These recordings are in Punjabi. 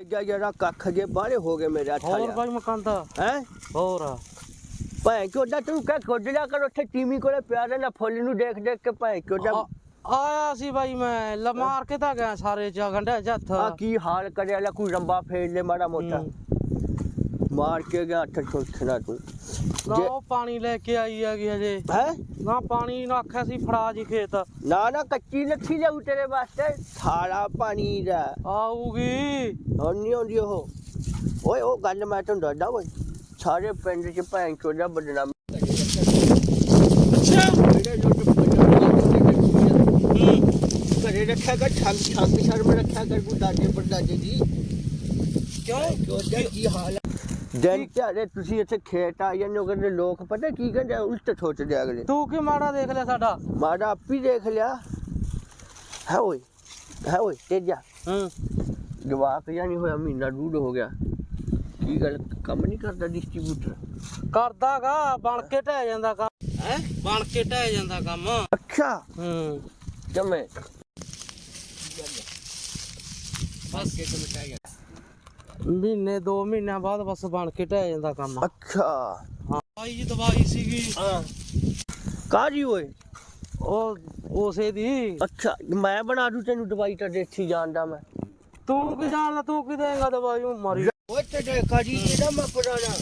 ਜਾ ਜਰਾ ਕੱਖ ਜੇ ਬਾਹਲੇ ਹੋ ਗਏ ਮੇਰੇ ਹੱਥ ਹੋਰ ਬਾਈ ਮਕਾਂਦਾ ਹੈ? ਹੋਰ। ਭਾਈ ਚੋਦਾ ਤੂੰ ਕਹਿ ਖੋਜ ਲਿਆ ਕਰ ਉੱਥੇ ਟੀਵੀ ਕੋਲੇ ਪਿਆ ਰਹਿਣਾ ਫੁੱਲ ਨੂੰ ਦੇਖ ਦੇਖ ਕੇ ਭਾਈ ਆ- ਆਇਆ ਸੀ ਬਾਈ ਮੈਂ ਲ ਮਾਰ ਕੇ ਤਾਂ ਗਿਆ ਸਾਰੇ ਗੰਢਿਆ ਜੱਥ ਆ ਕੀ ਹਾਲ ਕਰਿਆ ਲੈ ਕੋਈ ਰੰਬਾ ਫੇਰ ਲੈ ਮਾੜਾ ਮੋਟਾ। ਮਾਰ ਕੇ ਗਿਆ ਅੱਠ ਛੋਟਣਾ ਤੂੰ ਨਾ ਜੇ- ਉਹ ਪਾਣੀ ਲੈ ਕੇ ਆਈ ਹੈਗੀ ਹਜੇ। ਹੈ? ਨਾ ਪਾਣੀ ਨੂੰ ਆਖਿਆ ਸੀ ਫੜਾ ਜੀ ਖੇਤ। ਨਾ ਨਾ ਕੱਚੀ ਲੱਥੀ ਜਾਊ ਤੇਰੇ ਵਾਸਤੇ। ਥਾਲਾ ਪਾਣੀ ਦਾ। ਆਊਗੀ। ਹੁਣ ਨਹੀਂ ਆਉਂਦੀ ਉਹ। ਓਏ ਉਹ ਗੱਲ ਮੈਂ ਤੁਹਾਨੂੰ ਦੱਸਦਾ ਓਏ। ਸਾਰੇ ਪਿੰਡ ਚ ਭੈਣ ਚੋਦਾ ਬਦਨਾਮ। ਅੱਛਾ। ਜਿਹੜੇ ਲੁੱਟ ਘਰੇ ਰੱਖਿਆ ਕਰ ਛੰਗ ਛੰਗ ਸ਼ਰਮ ਰੱਖਿਆ ਕਰ ਦਾਦੇ ਪੜਦਾਦੇ ਦੀ। ਕਿਉਂ? ਚੋਦਾ ਕੀ ਹਾਲ ਦਿਨ ਚਾਰੇ ਤੁਸੀਂ ਇੱਥੇ ਖੇਤ ਆ ਜਾਂਦੇ ਹੋ ਕਹਿੰਦੇ ਲੋਕ ਪਤਾ ਕੀ ਕਹਿੰਦੇ ਆ? ਉਲਟ ਸੋਚਦੇ ਅਗਲੇ। ਤੂੰ ਕੀ ਮਾੜਾ ਦੇਖ ਲਿਆ ਸਾਡਾ? ਮਾੜਾ ਆਪੀ ਦੇਖ ਲਿਆ। ਹੈ ਓਏ ਹੈ ਓਏ ਤੇਜਾ। ਹੂੰ। ਜਵਾਕ ਜਾਂ ਨਹੀਂ ਹੋਇਆ ਮਹੀਨਾ ਡੂਢ ਹੋ ਗਿਆ। ਕੀ ਗੱਲ ਕੰਮ ਨਹੀਂ ਕਰਦਾ ਡਿਸਟ੍ਰੀਬਿਊਟਰ ਕਰਦਾਗਾ ਬਣ ਕੇ ਢਹਿ ਜਾਂਦਾ ਕੰਮ। ਹੈ? ਬਣ ਕੇ ਢਹਿ ਜਾਂਦਾ ਕੰਮ। ਅੱਛਾ। ਹੂੰ। ਜਮੇ। ਬਸ ਮਹੀਨੇ ਦੋ ਮਹੀਨਿਆਂ ਬਾਅਦ ਬਸ ਬਣ ਕੇ ਢਹਿ ਜਾਂਦਾ ਕੰਮ। ਅੱਛਾ। ਹਾਂ ਬਾਈ ਜੀ ਦਵਾਈ ਸੀਗੀ। ਹਾਂ। ਕਾਜੀ ਓਏ? ਉਹ ਉਸੇ ਦੀ। ਅੱਛਾ ਮੈਂ ਬਣਾ ਦੂ ਤੈਨੂੰ ਦਵਾਈ ਤਾਂ ਦੇਸੀ ਜਾਣਦਾ ਮੈਂ। ਤੂੰ ਕੀ ਜਾਣਦਾ ਤੂੰ ਕੀ ਦੇਂਗਾ ਦਵਾਈ ਉਹ ਮਰੀ। ਓਏ ਤੇ ਕਾਜੀ ਇਹਦਾ ਮੈਂ ਪੁਰਾਣਾ।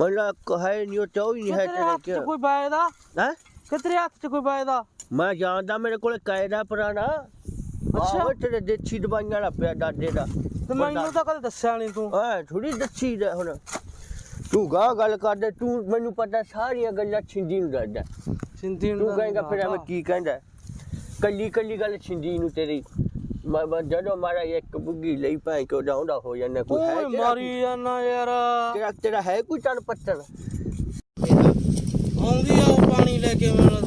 ਮਤਲਬ ਕਹੇ ਨਹੀਂ ਉਹ ਚਾਹ ਹੀ ਨਹੀਂ ਹੈ ਤੇਰੇ 'ਚ ਕੋਈ ਬਾਇਦਾ ਹੈ? ਕਿ ਤੇਰੇ ਹੱਥ 'ਚ ਕੋਈ ਬਾਇਦਾ ਮੈਂ ਜਾਣਦਾ ਮੇਰੇ ਕੋਲ ਕਾਇਦਾ ਪੁਰਾਣਾ। ਅੱਛਾ। ਅੱਛਾ ਤੇਰੇ ਦੇਸੀ ਦਵਾਈਆਂ ਵਾਲਾ ਪਿਆ ਦਾਦੇ ਦਾ। ਤੇ ਮੈਨੂੰ ਤਾਂ ਕਦੇ ਦੱਸਿਆ ਨਹੀਂ ਤੂੰ। ਓਏ ਥੋੜੀ ਦੱਸੀ ਦਾ ਹੁਣ। ਤੂੰ ਗਾ ਗੱਲ ਕਰਦੇ ਤੂੰ ਮੈਨੂੰ ਪਤਾ ਸਾਰੀਆਂ ਗੱਲਾਂ ਛਿੰਦੀ ਨੂੰ ਦੱਸਦਾ। ਸਿੰਧੀ ਨੂੰ ਤੂੰ ਕਹੇਗਾ ਫਿਰ ਐਵੇਂ ਕੀ ਕਹਿੰਦਾ। ਕੱਲੀ ਕੱਲੀ ਗੱਲ ਛਿੰਦੀ ਨੂੰ ਤੇਰੀ। ਮੈਂ ਮੈਂ ਜਦੋਂ ਮਾਰਾ ਇੱਕ ਬੁੱਗੀ ਲਈ ਭਾਂ ਕੋ ਡਾਉਂਦਾ ਹੋ ਜਾਂਦਾ ਕੋਈ ਹੈ ਓਏ ਮਾਰੀ ਜਾਨਾ ਯਾਰ। ਤੇਰਾ ਤੇਰਾ ਹੈ ਕੋਈ ਤਨ ਪੱਤਨ ਆਉਂਦੀ ਆ ਪਾਣੀ ਲੈ ਕੇ ਮੈਨੂੰ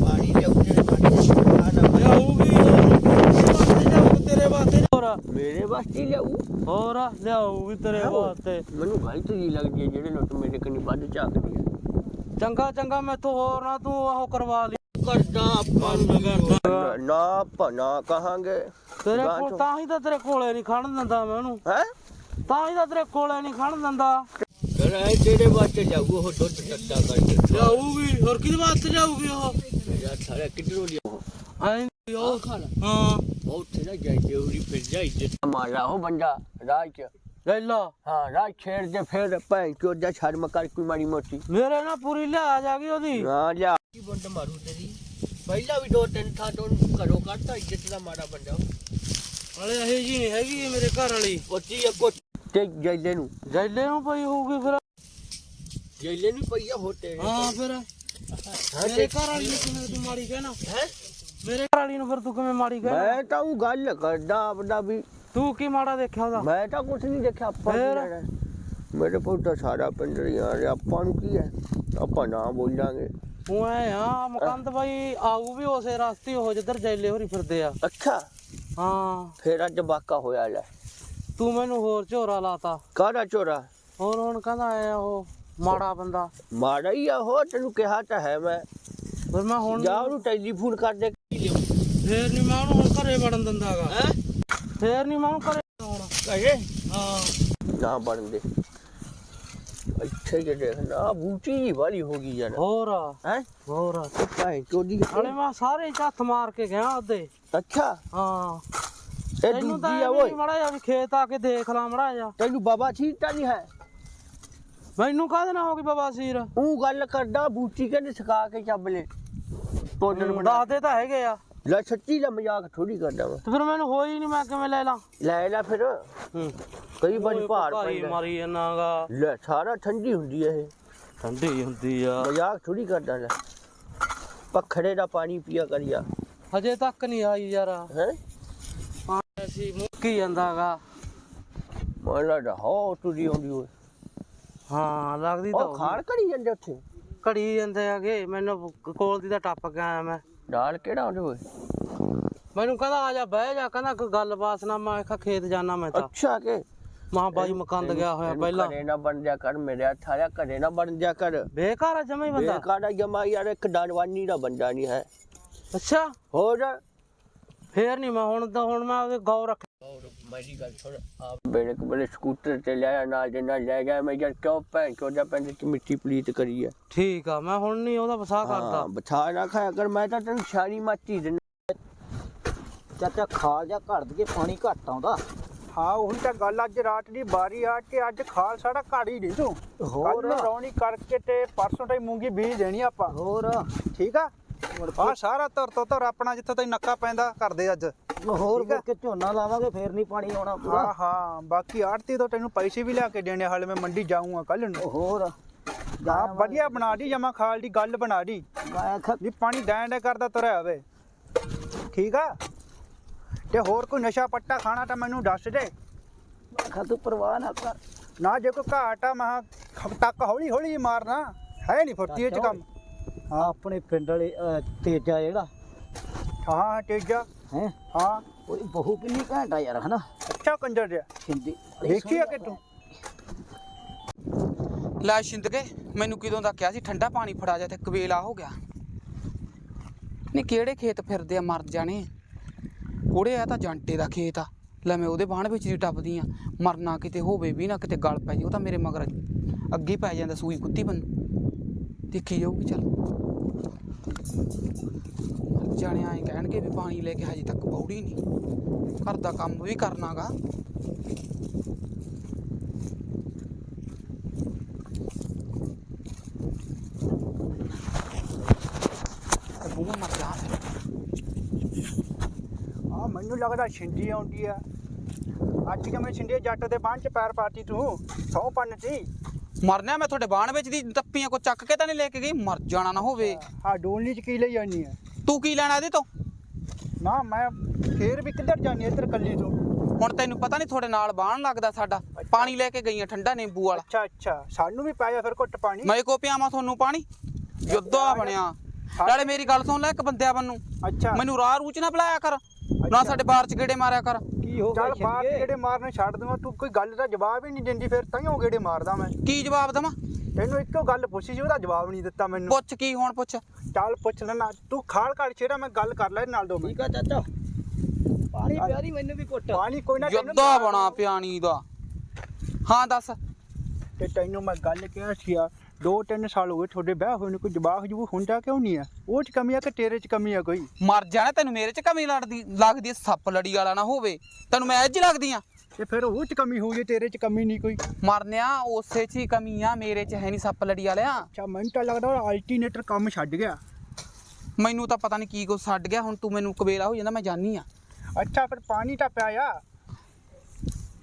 ਪਾਣੀ ਦੇ ਪਾਣੀ ਨਾ। ਲਿਆਊਗੀ ਵਾਸਤੇ ਜਾਊ ਤੇਰੇ ਵਾਸਤੇ ਹੋਰ ਮੇਰੇ ਵਾਸਤੇ ਹੀ ਲਿਆਊ? ਹੋਰ ਲਿਆਊਗੀ ਤੇਰੇ। ਵਾਸਤੇ। ਮੈਨੂੰ ਗਲਤ ਜੀ ਲੱਗਦੀ ਹੈ ਜਿਹੜੇ ਲੋਟ ਮੇਰੇ ਕੰਨੀ ਵੱਧ ਝਾਕਦੀ ਹੈ। ਚੰਗਾ ਚੰਗਾ ਮੈਥੋਂ ਹੋਰ ਨਾ ਤੂੰ ਉਹ ਕਰਵਾ ਲਈ। ਕਰਦਾ ਆਪਾਂ ਨਾ। ਪਨਾ ਕਹਾਂਗੇ। ਤੇਰੇ ਕੋਲ। ਤਾਂ ਹੀ ਤਾਂ ਤੇਰੇ ਕੋਲੇ ਨਹੀਂ ਖੜਨ ਦਿੰਦਾ ਮੈਂ ਉਹਨੂੰ। ਹੈ? ਤਾਂ ਹੀ ਤਾਂ ਤੇਰੇ ਕੋਲੇ ਨਹੀਂ ਖੜਨ ਦਿੰਦਾ। ਇਹ ਤੇਰੇ ਵਾਸਤੇ ਜਾਊ ਉਹ ਦੁੱਧ ਟੱਟਾ ਕਰਕੇ ਲਿਆਊਗੀ ਹੋਰ ਕਿਹਦੇ ਵਾਸਤੇ ਜਾਊਗੀ ਉਹ? ਯਾਰ ਸਾਰਾ ਕਿੱਧਰੋਂ ਲਿਆ ਐਂ ਉਹ ਖਾਣਾ ਹਾਂ। ਉਹ ਤੇਰਾ ਜਾਈ ਉਰੀ ਫਿਰ ਜਾਈ ਜੇ ਮਾਰਾ ਉਹ ਬੰਦਾ ਰਾਜ ਚ। ਲੈ ਲਾ। ਹਾਂ ਰਾਜ ਛੇੜ ਦੇ ਫਿਰ ਭੈਣ ਚੋ ਦਾ ਸ਼ਰਮ ਕਰ ਕੋਈ ਮਾੜੀ ਮੋਟੀ। ਮੇਰੇ ਨਾਲ ਪੂਰੀ ਲਿਆ ਜਾਗੀ ਉਹਦੀ। ਹਾਂ ਲਿਆ ਕੀ ਬੰਦ ਮਾਰੂ ਤੇਰੀ? ਪਹਿਲਾਂ ਵੀ ਦੋ ਤਿੰਨ ਥਾਂ ਤੋਂ ਘਰੋਂ ਕੱਢਤਾ ਇੱਜ਼ਤ ਦਾ ਮਾੜਾ ਬੰਦਾ ਹਲੇ ਇਹ ਜੀ ਨਹੀਂ ਹੈਗੀ ਇਹ ਮੇਰੇ ਘਰ ਵਾਲੀ। ਆ ਕੋਚ ਤੇ ਜੈਲੇ ਨੂੰ। ਜੈਲੇ ਨੂੰ ਪਈ ਹੋਊਗੀ ਫਿਰ। ਜੈਲੇ ਨੂੰ ਪਈਆ ਹੋਤੇ ਹਾਂ ਫਿਰ। ਮੇਰੇ ਘਰ ਵਾਲੀ ਨੂੰ ਕਿਵੇਂ ਤੂੰ ਮਾੜੀ ਕਹਿਣਾ? ਹੈ? ਮੇਰੇ ਘਰ ਵਾਲੀ ਨੂੰ ਫਿਰ ਤੂੰ ਕਿਵੇਂ ਮਾੜੀ ਕਹਿਣਾ ਮੈਂ ਤਾਂ ਉਹ ਗੱਲ ਕਰਦਾ ਆਪਦਾ ਵੀ। ਤੂੰ ਕੀ ਮਾੜਾ ਦੇਖਿਆ ਉਹਦਾ? ਮੈਂ ਤਾਂ ਕੁਝ ਨਹੀਂ ਦੇਖਿਆ ਆਪਾਂ ਕੀ ਫਿਰ? ਲੈਣਾ। ਮੇਰੇ ਕੋਲ ਤਾਂ ਸਾਰਾ ਪਿੰਡ ਰਿਆਂ ਆਪਾਂ ਨੂੰ ਕੀ ਹੈ? ਆਪਾਂ ਨਾ ਬੋਲਾਂਗੇ। ਉਹ ਐ ਆ ਮਕੰਦ ਬਾਈ ਆਊ ਵੀ ਉਸੇ ਰਸਤੇ ਉਹ ਜਿੱਧਰ ਜੈਲੇ ਹੋਰੀ ਫਿਰਦੇ ਆ। ਅੱਛਾ। ਹਾਂ। ਫੇਰ ਅੱਜ ਬਾਕਾ ਹੋਇਆ ਲੈ। ਤੂੰ ਮੈਨੂੰ ਹੋਰ ਝੋਰਾ ਲਾਤਾ। ਕਾਹਦਾ ਚੋਰਾ ਹੋਰ ਹੁਣ ਕਹਿੰਦਾ ਐ ਉਹ ਮਾੜਾ ਬੰਦਾ। ਮਾੜਾ ਹੀ ਆ ਹੋ ਤੈਨੂੰ ਕਿਹਾ ਤਾਂ ਹੈ ਮੈਂ। ਫਿਰ ਮੈਂ ਹੁਣ ਜਾ ਉਹਨੂੰ ਟੈਲੀਫੋਨ ਕਰ ਦੇ ਫੇਰ ਨਹੀਂ ਮੈਂ ਉਹਨੂੰ ਹੁਣ ਘਰੇ ਵੜਨ ਦਿੰਦਾਗਾ ਹੈ? ਫੇਰ ਨਹੀਂ ਮੈਂ ਉਹਨੂੰ ਘਰੇ ਹੁਣ ਕਹੇ ਹਾਂ। ਨਾ ਬਣਦੇ ਇੱਥੇ ਜੇ ਦੇਖਣਾ ਬੂਟੀ ਜੀ ਵਾਲੀ ਹੋ ਗਈ ਯਾਰ। ਹੋਰ ਹੈ? ਹੋਰ ਭਾਈ ਚੋਦੀ ਹਲੇ ਮੈਂ ਸਾਰੇ ਹੱਥ ਮਾਰ ਕੇ ਗਿਆ ਉਹਦੇ। ਅੱਛਾ। ਹਾਂ। ਇਹ ਤੈਨੂੰ ਤਾਂ ਦੂਜੀ ਆ ਓਏ। ਨੀ ਮਾੜਾ ਵੀ ਖੇਤ ਆ ਕੇ ਦੇਖ ਲਾ ਮੜਾ ਜਾ ਤੈਨੂੰ ਬਾਬਾ ਛੀਟਾ ਨਹੀਂ ਹੈ? ਮੈਨੂੰ ਕਾਹਦੇ ਨਾਲ ਹੋ ਗਈ ਬਾਬਾ ਸੀਰ? ਉਹ ਗੱਲ ਕਰਦਾ ਬੂਟੀ ਕਹਿੰਦੇ ਸਿਖਾ ਕੇ ਚੱਬ ਲੈ। ਪੌਡਰ ਬਣਾ। ਦੱਸਦੇ ਤਾਂ ਹੈਗੇ ਆ। ਲੈ ਸੱਚੀ ਦਾ ਮਜ਼ਾਕ ਥੋੜੀ ਕਰਦਾ ਮੈਂ ਤੇ ਫਿਰ ਮੈਨੂੰ ਹੋਈ ਨਹੀਂ ਮੈਂ ਕਿਵੇਂ ਲੈ ਲਾਂ? ਲੈ ਲੈ ਫਿਰ। ਹੂੰ। ਕਈ ਵਾਰੀ ਭਾਰ ਭਾਰੀ ਪੈਂਦਾ। ਮਾਰੀ ਜਾਨਾਗਾ ਲੈ ਸਾਰਾ ਠੰਡੀ ਹੁੰਦੀ ਹੈ ਇਹ। ਠੰਡੀ ਹੁੰਦੀ ਆ। ਮਜ਼ਾਕ ਥੋੜੀ ਕਰਦਾ ਲੈ। ਪਖੜੇ ਦਾ ਪਾਣੀ ਪੀਆ ਕਰਿਆ ਹਜੇ ਤੱਕ ਨਹੀਂ ਆਈ ਯਾਰ। ਹੈ? ਅਸੀਂ ਮੁੱਕੀ ਜਾਂਦਾਗਾ। ਮੋਲਾ ਦਾ ਹੋ ਤੁਰੀ ਹੁੰਦੀ ਓਏ ਹਾਂ ਲੱਗਦੀ ਤਾਂ ਉਹ ਖਾਣ ਕਰੀ ਜਾਂਦੇ ਉੱਥੇ? ਘੜੀ ਜਾਂਦੇ ਆਗੇ ਮੈਨੂੰ ਕੋਲ ਦੀ ਤਾਂ ਟੱਪ ਕੇ ਆਇਆ ਮੈਂ। ਨਾਲ ਕਿਹੜਾ ਹੁੰਦੇ ਓਏ ਮੈਨੂੰ ਕਹਿੰਦਾ ਆ ਜਾ ਬਹਿ ਜਾ ਕਹਿੰਦਾ ਕੋਈ ਗੱਲ ਬਾਤ ਨਾ ਮੈਂ ਆਖਿਆ ਖੇਤ ਜਾਣਾ ਮੈਂ ਤਾਂ। ਅੱਛਾ ਕੇ? ਮਾਂ ਬਾਈ ਮਕੰਦ ਗਿਆ ਹੋਇਆ ਪਹਿਲਾਂ। ਘਰੇ ਨਾ ਬਣ ਜਾ ਕਰ ਮੇਰੇ ਆਇਆ ਘਰੇ ਨਾ ਬਣ ਜਾ ਕਰ। ਬੇਕਾਰ ਆ ਜਮਾ ਹੀ ਬੰਦਾ। ਬੇਕਾਰਾ ਜਮਾ ਯਾਰ ਇੱਕ ਡਾਨਵਾਨੀ ਦਾ ਬੰਦਾ ਨਹੀਂ ਹੈ। ਅੱਛਾ। ਹੋਰ? ਫੇਰ ਨਹੀਂ ਮੈਂ ਹੁਣ ਤਾਂ ਹੁਣ ਮੈਂ ਉਹਦੇ ਗੌਰ ਰੱਖ ਮੇਰੀ ਗੱਲ ਸੁਣ ਆਪ ਬੇੜੇ ਕੋਲੇ ਸਕੂਟਰ ਤੇ ਲਿਆ ਨਾਲ ਦੇ ਨਾਲ ਲੈ ਗਿਆ। ਮੈਂ ਯਾਰ ਕਿਉਂ ਭੈਣ ਚੋਦਾ ਪਿੰਡ ਚ ਮਿੱਟੀ ਪਲੀਤ ਕਰੀ ਆ? ਠੀਕ ਆ ਮੈਂ ਹੁਣ ਨਹੀਂ ਉਹਦਾ ਵਸਾ ਕਰਦਾ। ਹਾਂ ਬਥਾ ਨਾ ਖਾਇਆ ਕਰ ਮੈਂ ਤਾਂ ਤੈਨੂੰ ਛਾਣੀ ਮਾਚੀ ਦੇ ਚਾਚਾ ਖਾਲ ਜਾਂ ਘੜ ਦਈਏ ਪਾਣੀ ਘੱਟ ਆਉਂਦਾ। ਹਾਂ ਉਹੀ ਤਾਂ ਗੱਲ ਅੱਜ ਰਾਤ ਦੀ ਬਾਰੀ ਆ ਕਿ ਅੱਜ ਖਾਲ ਸਾਡਾ ਘੜ ਹੀ ਨਹੀਂ ਤੂੰ। ਹੋਰ। ਰੌਣੀ ਕਰਕੇ ਤੇ ਪਰਸੋਂ ਤਾਈ ਮੂੰਗੀ ਬੀਜ ਦੇਣੀ ਆਪਾਂ। ਹੋਰ। ਠੀਕ ਆ? ਆ ਸਾਰਾ ਧਰ ਤੋਂ ਧਰ ਆਪਣਾ ਜਿੱਥੇ ਤਾਈ ਨੱਕਾ ਪੈਂਦਾ ਕਰਦੇ ਅੱਜ। ਹੋਰ ਆ। ਮੁੜ ਕੇ ਝੋਨਾ ਲਾਵਾਂਗੇ ਫੇਰ ਨਹੀਂ ਪਾਣੀ ਆਉਣਾ ਹਾਂ ਹਾਂ ਬਾਕੀ ਆੜਤੀ ਤੋਂ ਤੈਨੂੰ ਪੈਸੇ ਵੀ ਲਿਆ ਕੇ ਦੇਣੇ ਹਾਲੇ ਮੈਂ ਮੰਡੀ ਜਾਊਂਗਾ ਕੱਲ ਨੂੰ। ਹੋਰ ਹਾਂ ਵਧੀਆ ਬਣਾ ਦੀ ਜਮਾ ਖਾਲ ਦੀ ਗੱਲ ਬਣਾ ਦੀ। ਵੀ ਪਾਣੀ ਡੈਂਡ ਕਰਦਾ ਤੁਰਿਆ ਹੋਵੇ। ਠੀਕ ਆ? ਤੇ ਹੋਰ ਕੋਈ ਨਸ਼ਾ ਪੱਟਾ ਖਾਣਾ ਤਾਂ ਮੈਨੂੰ ਦੱਸ ਦੇ। ਆਖਿਆ ਤੂੰ ਪਰਵਾਹ ਨਾ ਕਰ। ਨਾ ਜੇ ਕੋਈ ਘਾਟ ਆ ਮਹਾ ਟੱਕ ਹੌਲੀ ਹੌਲੀ ਮਾਰਨਾ। ਹੈ ਨਹੀਂ ਫੁੱਟੀ ਇਹ ਚ ਕੰਮ। ਹਾਂ ਆਪਣੇ ਪਿੰਡ ਵਾਲੇ ਅਹ, ਤੇਜਾ ਜਿਹੜਾ। ਹਾਂ ਤੇਜਾ। ਹੈ? ਹਾਂ। ਉਹਦੀ ਬਹੂ ਕਿੰਨੀ ਘੈਂਟਾ ਯਾਰ ਹਨਾ? ਅੱਛਾ ਕੰਜਰ ਜਿਹਾ। ਸਿੰਦੀ ਦੇਖੀ ਆ ਕਿ ਤੂੰ? ਲੈ ਸ਼ਿੰਦਕੇ ਮੈਨੂੰ ਕਿਦੋਂ ਦਾ ਕਿਹਾ ਸੀ ਠੰਡਾ ਪਾਣੀ ਫੜਾ ਜਾ ਤੇ ਕਵੇਲਾ ਹੋ ਗਿਆ। ਨਹੀਂ ਕਿਹੜੇ ਖੇਤ ਫਿਰਦੇ ਆ ਮਰ ਜਾਣੇ? ਕੋੜੇ ਆ ਤਾਂ ਜੰਟੇ ਦਾ ਖੇਤ ਆ। ਲੈ ਮੈਂ ਉਹਦੇ ਬਾਣ ਵਿੱਚ ਦੀ ਟੱਪਦੀ ਆ। ਮਰਨਾ ਕਿਤੇ ਹੋਵੇ ਵੀ ਨਾ ਕਿਤੇ ਗਲ ਪੈ ਜੇ ਉਹ ਤਾਂ ਮੇਰੇ ਮਗਰ ਅੱਗੇ ਹੀ ਪੈ ਜਾਂਦਾ ਸੂਈ ਕੁੱਤੀ ਬਨ। ਦੇਖੀ ਜਾਊਗੀ, ਚੱਲ। ਜਾਣੇ ਆਏ ਕਹਿਣਗੇ ਵੀ ਪਾਣੀ ਲੈ ਕੇ ਹਜੇ ਤੱਕ ਬੌੜੀ ਨਹੀਂ। ਘਰ ਦਾ ਕੰਮ ਵੀ ਕਰਨਾਗਾ। ਤੇ ਮਰ ਜਾ ਆ ਮੈਨੂੰ ਲੱਗਦਾ ਛਿੰਡੀ ਆਉਂਦੀ ਆ। ਅੱਜ ਕਿਵੇਂ ਛਿੰਡੇ ਜੱਟ ਦੇ ਬਾਂਹ ਚ ਪੈਰ ਪਾਤੀ ਤੂੰ। ਸੌ ਪੰਨ ਸੀ। ਮਰਨਿਆ ਮੈਂ ਤੁਹਾਡੇ ਬਾਣ ਵਿੱਚ ਦੀ ਟੱਪੀਆਂ ਕੋ ਚੱਕ ਕੇ ਤਾਂ ਨਹੀਂ ਲੈ ਕੇ ਗਈ? ਮਰ ਜਾਣਾ ਨਾ ਹੋਵੇ। ਆ ਡੋਲਨੀ ਚ ਕੀ ਲਈ ਜਾਨੀ ਆ? ਤੂੰ ਕੀ ਲੈਣਾ ਇਹਦੇ ਤੋਂ? ਨਾ ਮੈਂ ਫੇਰ ਵੀ ਕਿੱਧਰ ਜਾਨੀ ਇੱਧਰ ਕੱਲੀ ਤੂੰ? ਹੁਣ ਤੈਨੂੰ ਪਤਾ ਨਹੀਂ ਤੁਹਾਡੇ ਨਾਲ ਬਾਣ ਲੱਗਦਾ ਸਾਡਾ। ਪਾਣੀ ਲੈ ਕੇ ਗਈਆਂ ਠੰਡਾ ਨਿੰਬੂ ਵਾਲਾ। ਅੱਛਾ ਅੱਛਾ। ਸਾਨੂੰ ਵੀ ਪਾਇਆ ਫਿਰ ਘੁੱਟ ਪਾਣੀ। ਮੈਂ ਕੋ ਪਿਆਵਾਂ ਤੁਹਾਨੂੰ ਪਾਣੀ? ਯੁੱਧਾ ਬਣਿਆ। ਨਾਲੇ ਮੇਰੀ ਗੱਲ ਸੁਣ ਲੈ ਇੱਕ ਬੰਦਿਆ ਬੰਨੂ ਅੱਛਾ। ਮੈਨੂੰ ਰਾਹ ਰੂਚ ਨਾ ਬੁਲਾਇਆ ਕਰ। ਨਾ ਸਾਡੇ ਬਾਰ ਚ ਗੇੜੇ ਮਾਰਿਆ ਕਰ। ਕੀ ਹੋ ਚੱਲ ਬਾਹਰ ਛਿੰਦੇ? ਜਿਹੜੇ ਮਾਰਨੇ ਛੱਡ ਦੂੰਗਾ ਤੂੰ ਕੋਈ ਗੱਲ ਦਾ ਜਵਾਬ ਹੀ ਨਹੀਂ ਦਿੰਦੀ ਫਿਰ ਤਾਈਓ ਗੇੜੇ ਮਾਰਦਾ ਮੈਂ। ਕੀ ਜਵਾਬ ਦਵਾਂ? ਤੈਨੂੰ ਇੱਕੋ ਗੱਲ ਪੁੱਛੀ ਸੀ ਉਹਦਾ ਜਵਾਬ ਨਹੀਂ ਦਿੱਤਾ ਮੈਨੂੰ। ਪੁੱਛ ਕੀ ਹੁਣ ਪੁੱਛ। ਚੱਲ ਪੁੱਛ ਲੈਣਾ ਤੂੰ ਖਾਲ ਘੜ ਛੇੜਾ ਮੈਂ ਗੱਲ ਕਰ ਲੈ ਨਾਲ ਦੋ ਠੀਕ ਆ ਚਾਚਾ। ਪਾਣੀ ਪਿਆਰੀ ਮੈਨੂੰ ਵੀ ਘੁੱਟ ਪਾਣੀ ਕੋਈ ਨਾ ਤੈਨੂੰ ਯੁੱਧਾ ਬਣਾ ਪਿਆਣੀ ਦਾ। ਹਾਂ ਦੱਸ। ਤੇ ਤੈਨੂੰ ਮੈਂ ਗੱਲ ਕਿਹਾ ਸੀ ਆ ਦੋ ਤਿੰਨ ਸਾਲ ਹੋ ਗਏ ਤੁਹਾਡੇ ਵਿਆਹ ਹੋਏ ਨੂੰ ਕੋਈ ਜਵਾਬ ਜਬੂ ਹੁੰਦਾ ਕਿਉਂ ਨਹੀਂ ਆ ਉਹ ਚ ਕਮੀ ਆ ਕਿ ਤੇਰੇ ਚ ਕਮੀ ਆ ਕੋਈ? ਮਰ ਜਾਣਾ ਤੈਨੂੰ ਮੇਰੇ ਚ ਕਮੀ ਲੜਦੀ ਲੱਗਦੀ ਐ, ਸੱਪ ਲੜੀ ਵਾਲਾ ਨਾ ਹੋਵੇ। ਤੈਨੂੰ ਮੈਂ ਅੱਜ ਲੱਗਦੀ ਆ ਤੇ ਫਿਰ ਉਹ ਚ ਕਮੀ ਜੇ ਤੇਰੇ ਚ ਕਮੀ ਨਹੀਂ ਕੋਈ। ਮਰਨਿਆ ਉਸੇ ਚ ਹੀ ਕਮੀ ਆ ਮੇਰੇ ਚ ਹੈ ਨਹੀਂ ਸੱਪ ਲੜੀ ਵਾਲਿਆ। ਅੱਛਾ ਮੈਨੂੰ ਤਾਂ ਲੱਗਦਾ ਉਹ ਅਲਟਰਨੇਟਰ ਕੰਮ ਛੱਡ ਗਿਆ। ਮੈਨੂੰ ਤਾਂ ਪਤਾ ਨਹੀਂ ਕੀ ਕੁਛ ਛੱਡ ਗਿਆ ਹੁਣ ਤੂੰ ਮੈਨੂੰ ਕਬੇਲਾ ਹੋ ਜਾਂਦਾ ਮੈਂ ਜਾਣੀ ਆ ਅੱਛਾ ਫਿਰ ਪਾਣੀ ਤਾਂ ਪਿਆ ਆ।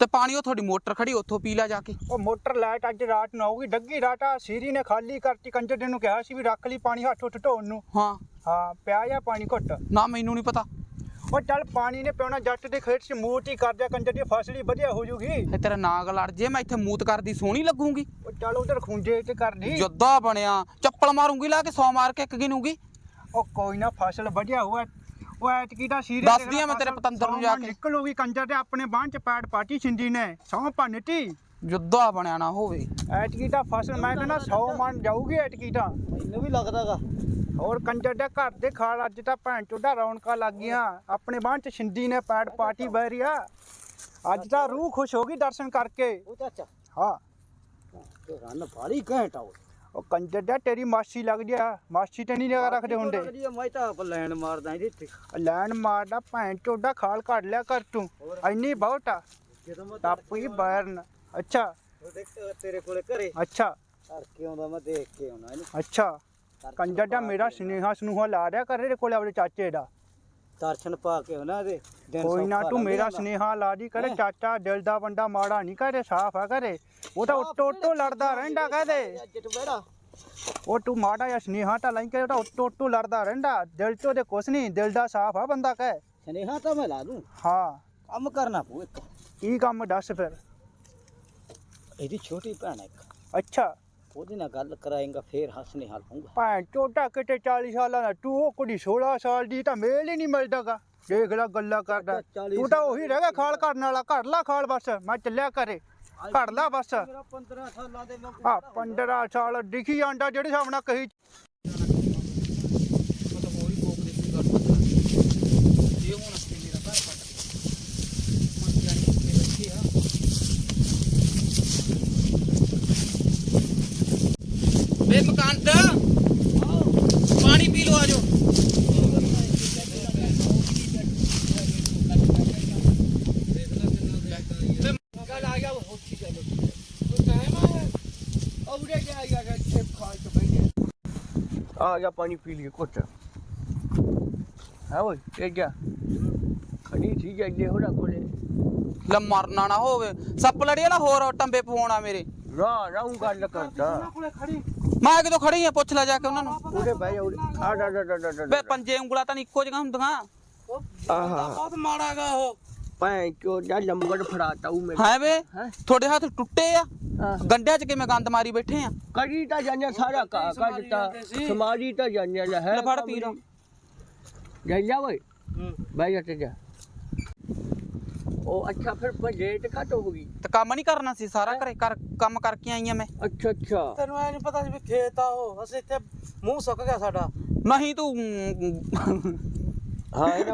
ਤੇ ਪਾਣੀ ਉਹ ਤੁਹਾਡੀ ਮੋਟਰ ਖੜੀ ਉੱਥੋਂ ਪੀ ਲੈ ਜਾ ਕੇ। ਉਹ ਮੋਟਰ ਲਾਈਟ ਅੱਜ ਰਾਤ ਨੂੰ ਆਊਗੀ ਡੱਗੀ ਆ ਸੀਰੀ ਨੇ ਖਾਲੀ ਕਰਤੀ ਕੰਜਰ ਦੇ ਨੂੰ ਕਿਹਾ ਸੀ ਵੀ ਰੱਖ ਲਈ ਪਾਣੀ ਹੱਥ ਉੱਠ ਢੋਣ ਨੂੰ। ਹਾਂ। ਹਾਂ ਪਿਆ ਆ ਪਾਣੀ ਘੁੱਟ? ਨਾ ਮੈਨੂੰ ਨਹੀਂ ਪਤਾ। ਉਹ ਚੱਲ ਪਾਣੀ ਨੇ ਪਿਉਣਾ ਜੱਟ ਦੇ ਖੇਤ 'ਚ ਮੂਤ ਹੀ ਕਰ ਦਿਆ ਕੰਜਰ ਦੀ ਫਸਲ ਹੀ ਵਧੀਆ ਹੋ ਜੂਗੀ। ਤੇ ਤੇਰਾ ਨਾਗ ਲੜ ਜੇ ਮੈਂ ਇੱਥੇ ਮੂਤ ਕਰਦੀ ਸੋਹਣੀ ਲੱਗੂਗੀ। ਉਹ ਚੱਲ ਉਧਰ ਖੁੰਝੇ ਤੇ ਕਰ ਲਈ ਜੱਦਾ ਬਣਿਆ ਚੱਪਲ ਮਾਰੂੰਗੀ ਲਾ ਕੇ 100 ਮਾਰ ਕੇ ਇੱਕ ਗਿਨੂਗੀ ਉਹ ਕੋਈ ਨਾ ਫਸਲ ਵਧੀਆ ਹੋਇਆ ਉਹ ਐਤਕੀ ਦਾ ਸੀਰੀ ਦੱਸਦੀ ਆ ਮੈਂ ਤੇਰੇ ਪਤੰਦਰ ਨੂੰ ਜਾ ਕੇ। ਨਿਕਲੂਗੀ ਕੰਜਰ ਤੇ ਆਪਣੇ ਬਾਂਹ 'ਚ ਪੈੜ ਪਾਟੀ ਛਿੰਦੀ ਨੇ। ਸੌ ਭੰਨਤੀ ਜੱਦਾ ਬਣਿਆ ਨਾ ਹੋਵੇ। ਐਤਕੀ ਦਾ ਫਸਲ ਮੈਂ ਕਹਿੰਦਾ 100 ਮਣ ਜਾਊਗੀ ਐਤਕੀ ਤਾਂ। ਮੈਨੂੰ ਵੀ ਲੱਗਦਾਗਾ ਹੋਰ ਕੰਜਰ ਦੇ ਘਰ ਦੇ ਖਾਲ ਅੱਜ ਤਾਂ ਭੈਣ ਚੋਦਾ ਰੌਣਕਾਂ ਲੱਗ ਗਈਆਂ। ਆਪਣੇ ਬਾਂਹ 'ਚ ਛਿੰਦੀ ਨੇ ਪੈੜ ਪਾਟੀ ਬਹਿ ਰਿਆ ਅੱਜ ਤਾਂ ਰੂਹ ਖੁਸ਼ ਹੋ ਗਈ ਦਰਸ਼ਨ ਕਰਕੇ। ਉਹ ਚਾਚਾ ਹਾਂ। ਤੇ ਰੰਨ ਬਾੜੀ ਘੈਂਟਾ ਉਹ। ਉਹ ਕੰਜਰ ਦਾ ਤੇਰੀ ਮਾਸੀ ਲੱਗਦੀ ਆ ਮਾਸੀ ਤੇ ਨਹੀਂ ਲਗਾ ਰੱਖਦੇ ਹੁੰਦੇ। ਲੱਗਦੀ ਆ, ਮੈਂ ਤਾਂ ਆਪ ਲੈਣ ਮਾਰਦਾ ਇਹਦੇ ਤੇ ਲੈਣ ਮਾਰਦਾ ਭੈਣ ਚੋਦਾ ਖਾਲ ਕੱਢ ਲਿਆ ਕਰ ਤੂੰ। ਇੰਨੀ ਬਹੁਤ ਆ। ਜਦੋਂ ਮੈਂ ਬੈਰਨ ਅੱਛਾ। ਤੇਰੇ ਕੋਲੇ ਘਰੇ। ਅੱਛਾ। ਧਰ ਕੇ ਆਉਂਦਾ ਮੈਂ ਦੇਖ ਕੇ ਆਉਣਾ ਇਹਨੂੰ। ਅੱਛਾ। ਕੰਜਰ ਦਾ ਮੇਰਾ ਸੁਨੇਹਾ ਸੁਨੂਹਾ ਲਾ ਰਿਆ ਕਰ ਇਹਦੇ ਕੋਲੇ ਆਪਣੇ ਚਾਚੇ ਦਾ। ਦਰਸ਼ਨ ਪਾ ਕੇ ਇਹਦੇ। ਦਿਨ ਕੋਈ ਨਾ ਤੂੰ ਮੇਰਾ। ਸੁਨੇਹਾ ਲਾ ਦੀ ਕਰੇ? ਚਾਚਾ ਦਿਲ ਦਾ ਬੰਦਾ ਮਾੜਾ ਨਹੀਂ ਕਰੇ ਸਾਫ਼ ਆ ਕਰੇ। ਉਹ ਤਾਂ ਉੱਤੋਂ ਉੱਤੋਂ ਲੜਦਾ ਰਹਿੰਦਾ ਕਹਦੇ। ਉਹ ਤੂੰ ਮਾੜਾ ਜਿਹਾ ਸੁਨੇਹਾ ਤਾਂ ਲਾਈ ਕੇ ਉਹ ਤਾਂ ਉੱਤੋਂ ਉੱਤੋਂ ਲੜਦਾ ਰਹਿੰਦਾ। ਦਿਲ ਚ ਉਹਦੇ ਕੁਛ ਨਹੀਂ ਦਿਲ ਦਾ ਸਾਫ਼ ਆ ਬੰਦਾ ਕਹੇ। ਸਨੇਹਾ ਤਾਂ ਮੈਂ ਲਾ ਦੂੰ। ਹਾਂ। ਕੰਮ ਕਰਨਾ ਪਊ ਇੱਕ। ਕੀ ਕੰਮ ਦੱਸ ਫਿਰ? ਇਹਦੀ ਛੋਟੀ ਭੈਣ ਇੱਕ। ਅੱਛਾ। ਉਹਦੇ ਨਾਲ ਗੱਲ ਕਰਾਏਗਾ ਫੇਰ ਹੱਸਨੇ ਹਾਲ ਪਊਗਾ ਭੈਣ ਚੋਟਾ ਕਿਤੇ 40 ਸਾਲਾਂ ਦਾ ਤੂੰ ਉਹ ਕੁੜੀ 16 ਸਾਲ ਦੀ ਤਾਂ ਮੇਲ ਹੀ ਨਹੀਂ ਮਿਲਦਾਗਾ। ਦੇਖ ਲੈ ਗੱਲਾਂ ਕਰਦਾ। ਅੱਛਾ, 40 ਤੂੰ ਤਾਂ ਉਹੀ ਰਹਿ ਗਿਆ ਖਾਲ ਕਰਨ ਵਾਲਾ ਘੜ ਲਾ ਖਾਲ ਬਸ ਮੈਂ ਚੱਲਿਆ ਕਰੇ ਘੜ ਲਾ ਬਸ। ਮੇਰਾ 15 ਸਾਲਾਂ ਦੇ ਆ 15 ਸਾਲ ਦਿਖੀ ਜਾਂਦਾ ਜਿਹੜੇ ਹਿਸਾਬ ਨਾਲ ਕਹੀ ਮਤਲਬ ਹੋਰ ਹੀ ਕੋਕ ਦੇ ਸੀ ਗੱਲ ਪਤਾ ਇਹ ਹੁਣ ਅਸੀਂ ਮੇਰਾ ਘਰ ਪੱਟ ਮਰ ਜਾਣੀ ਆ ਗਿਆ ਪਾਣੀ ਪੀ ਲਈ ਕੁੱਟ ਹਾਂ ਓਏ ਇਹ ਜਾ ਖੜੀ ਸੀ ਜਾਂਦੇ ਹੋਣਾ ਕੋਲੇ? ਲੈ ਮਰਨਾ ਨਾ ਹੋਵੇ ਸੱਪ ਲੜੀ ਵਾਲਾ ਹੋਰ ਟੰਬੇ ਪਵਾਉਣਾ ਮੇਰੇ। ਨਾ ਨਾ ਉਹ ਗੱਲ ਕਰਦਾ। ਕੋਲੇ ਖੜੀ। ਮੈਂ ਕਿਦੋਂ ਖੜੀ ਆ ਪੁੱਛ ਲੈ ਜਾ ਕੇ ਉਹਨਾਂ ਨੂੰ। ਉਹਦੇ ਬਹਿ ਜਾ ਉਹਦੇ ਆ ਡਾ ਡਾ ਡਾ ਡਾ ਡਾ ਬੇ ਪੰਜੇ ਉਂਗਲਾਂ ਤਾਂ ਨੀ ਇੱਕੋ ਜਗ੍ਹਾ ਹੁੰਦੀਆਂ। ਆਹਾ। ਬਹੁਤ ਮਾੜਾਗਾ ਉਹ। ਭੈਣ ਚੋ ਦਾ ਲੰਬੜ ਫੜਾਤਾ ਉਹ ਮੇਰੇ ਹੈ ਵੇ? ਹੈਂ? ਤੁਹਾਡੇ ਹੱਥ ਟੁੱਟੇ ਆ? ਹਾਂ। ਗੰਡਿਆਂ 'ਚ ਕਿਵੇਂ ਗੰਦ ਮਾਰੀ ਬੈਠੇ ਆ? ਕਰੀ ਤਾਂ ਜਾਣਿਆ ਸਾਰਾ ਕਾ ਕੱਢਤਾ। ਜਾਂਦੇ ਸੀ। ਸਮਾਰੀ ਤਾਂ ਜਾਣਿਆ ਲੈ ਹੈ ਲੈ ਫੜ ਪੀ ਲਓ। ਜਾ ਜਾ ਓਏ। ਬਹਿ ਜਾ ਤੇ ਜਾ। ਉਹ ਅੱਛਾ ਫਿਰ ਬਜਟ ਘੱਟ ਹੋ ਗਈ। ਤੇ ਕੰਮ ਨਹੀਂ ਕਰਨਾ ਸੀ ਸਾਰਾ ਘਰੇ ਕਰ ਕੰਮ ਕਰਕੇ ਆਈ ਆ ਮੈਂ। ਅੱਛਾ ਅੱਛਾ। ਤੈਨੂੰ ਐ ਨਹੀਂ ਪਤਾ ਸੀ ਵੀ ਖੇਤ ਆ ਉਹ। ਅਸੀਂ ਇੱਥੇ ਮੂੰਹ ਸੁੱਕ ਗਿਆ ਸਾਡਾ। ਨਹੀਂ ਤੂੰ ਹਾਂ ਇਹਦਾ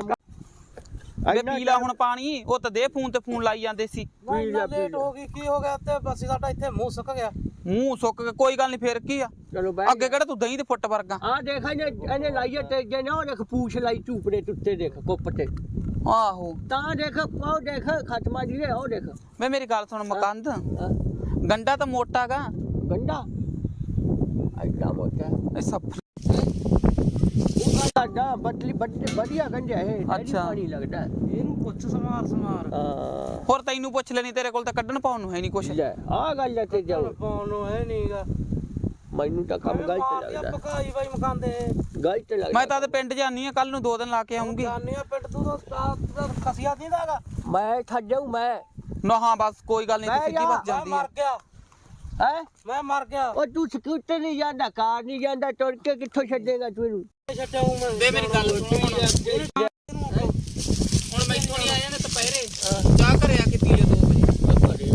ਵੇ ਪੀ ਲਾ ਹੁਣ ਪਾਣੀ ਉਹ ਤਾਂ ਦੇ ਫੋਨ ਤੇ ਫੋਨ ਲਾਈ ਜਾਂਦੇ ਸੀ। ਨਾ ਇੰਨਾ ਲੇਟ। ਹੋ ਗਈ ਕੀ ਹੋ ਗਿਆ ਤੇ ਬਸ ਸਾਡਾ ਇੱਥੇ ਮੂੰਹ ਸੁੱਕ ਗਿਆ। ਮੂੰਹ ਸੁੱਕ ਕੇ ਕੋਈ ਗੱਲ ਨਹੀਂ ਫੇਰ ਕੀ ਆ? ਚਲੋ ਬਹਿ ਅੱਗੇ ਕਿਹੜਾ ਤੂੰ ਦਹੀਂ ਦੇ ਫੁੱਟ ਵਰਗਾ? ਆ ਦੇਖ ਇਹਨੇ ਇਹਨੇ ਲਾਈਏ ਤੇ ਜੇ ਨਾ ਉਹ ਦੇਖ ਪੂਛ ਲਾਈ ਝੂਪੜੇ ਟੁੱਟੇ ਦੇਖ ਕੁੱਪ ਤੇ। ਆਹੋ। ਤਾਂ ਦੇਖ ਉਹ ਦੇਖ ਖਤਮਾ ਜੀ ਉਹ ਦੇਖ। ਵੇ ਮੇਰੀ ਗੱਲ ਸੁਣ ਮਕੰਦ। ਹਾਂ, ਗੰਡਾ ਤਾਂ ਮੋਟਾਗਾ ਗੰਡਾ? ਐਡਾ ਮੋਟਾ। ਇਹ ਸੱਪ ਸਾਡਾ ਬਟਲੀ ਬੱਟ ਵਧੀਆ ਗੰਡਿਆ ਹੈ ਡੈਡੀ ਅੱਛਾ। ਪਾਣੀ ਲੱਗਦਾ। ਇਹਨੂੰ ਪੁੱਛ ਸਮਾਰ ਸਮਾਰ। ਹਾਂ। ਹੋਰ ਤੈਨੂੰ ਪੁੱਛ ਲੈਣੀ ਤੇਰੇ ਕੋਲ ਤਾਂ ਕੱਢਣ ਪਾਉਣ ਨੂੰ ਹੈ ਨਹੀਂ ਕੁਛ। ਲੈ ਆ ਗੱਲ ਹੈ ਤੇ ਜਾਓ। ਪਾਉਣ ਨੂੰ ਹੈ ਨਹੀਂਗਾ ਮੈਨੂੰ ਤਾਂ ਕੰਮ ਗਲਤ ਲੱਗਦਾ। ਪਕਾਈ ਬਾਈ ਮਕਾਂਦੇ ਗਲਤ ਲੱਗਦਾ। ਮੈਂ ਤਾਂ ਆਪਦੇ ਪਿੰਡ ਜਾਨੀ ਆ ਕੱਲ ਨੂੰ ਦੋ ਦਿਨ ਲਾ ਕੇ ਆਉਂਗੀ ਜਾਨੀ ਆ ਪਿੰਡ ਤੂੰ ਤਾਂ ਖਸੀਆ ਦਿੰਦਾਗਾ ਮੈਂ ਛੱਡ ਜਾਊ ਮੈਂ। ਨਾ ਹਾਂ ਬਸ ਕੋਈ ਗੱਲ ਨਹੀਂ ਤੂੰ ਮੈਂ ਸਿੱਧੀ ਜਾ, ਬਸ ਮੈਂ ਜਾਂਦੀ ਮਰ ਗਿਆ। ਹੈ? ਮੈਂ ਮਰ ਗਿਆ। ਉਹ ਤੂੰ ਸਕੂਟਰ ਨਹੀਂ ਜਾਂਦਾ ਕਾਰ ਨਹੀਂ ਜਾਂਦਾ ਤੁਰ ਕੇ ਕਿੱਥੋਂ ਛੱਡੇਗਾ ਤੂੰ ਇਹਨੂੰ? ਛੱਡਿਆ ਹੂੰ ਮੈਂ ਵੇ ਮੇਰੀ ਗੱਲ ਸੁਣ ਹੁਣ। ਹੁਣ ਮੈਥੋਂ ਨਹੀਂ ਆਇਆ ਨੇ ਦੁਪਹਿਰੇ। ਚਾਹ ਘਰੇ ਆ ਕੇ ਪੀ ਲੈ 2 ਵਜੇ।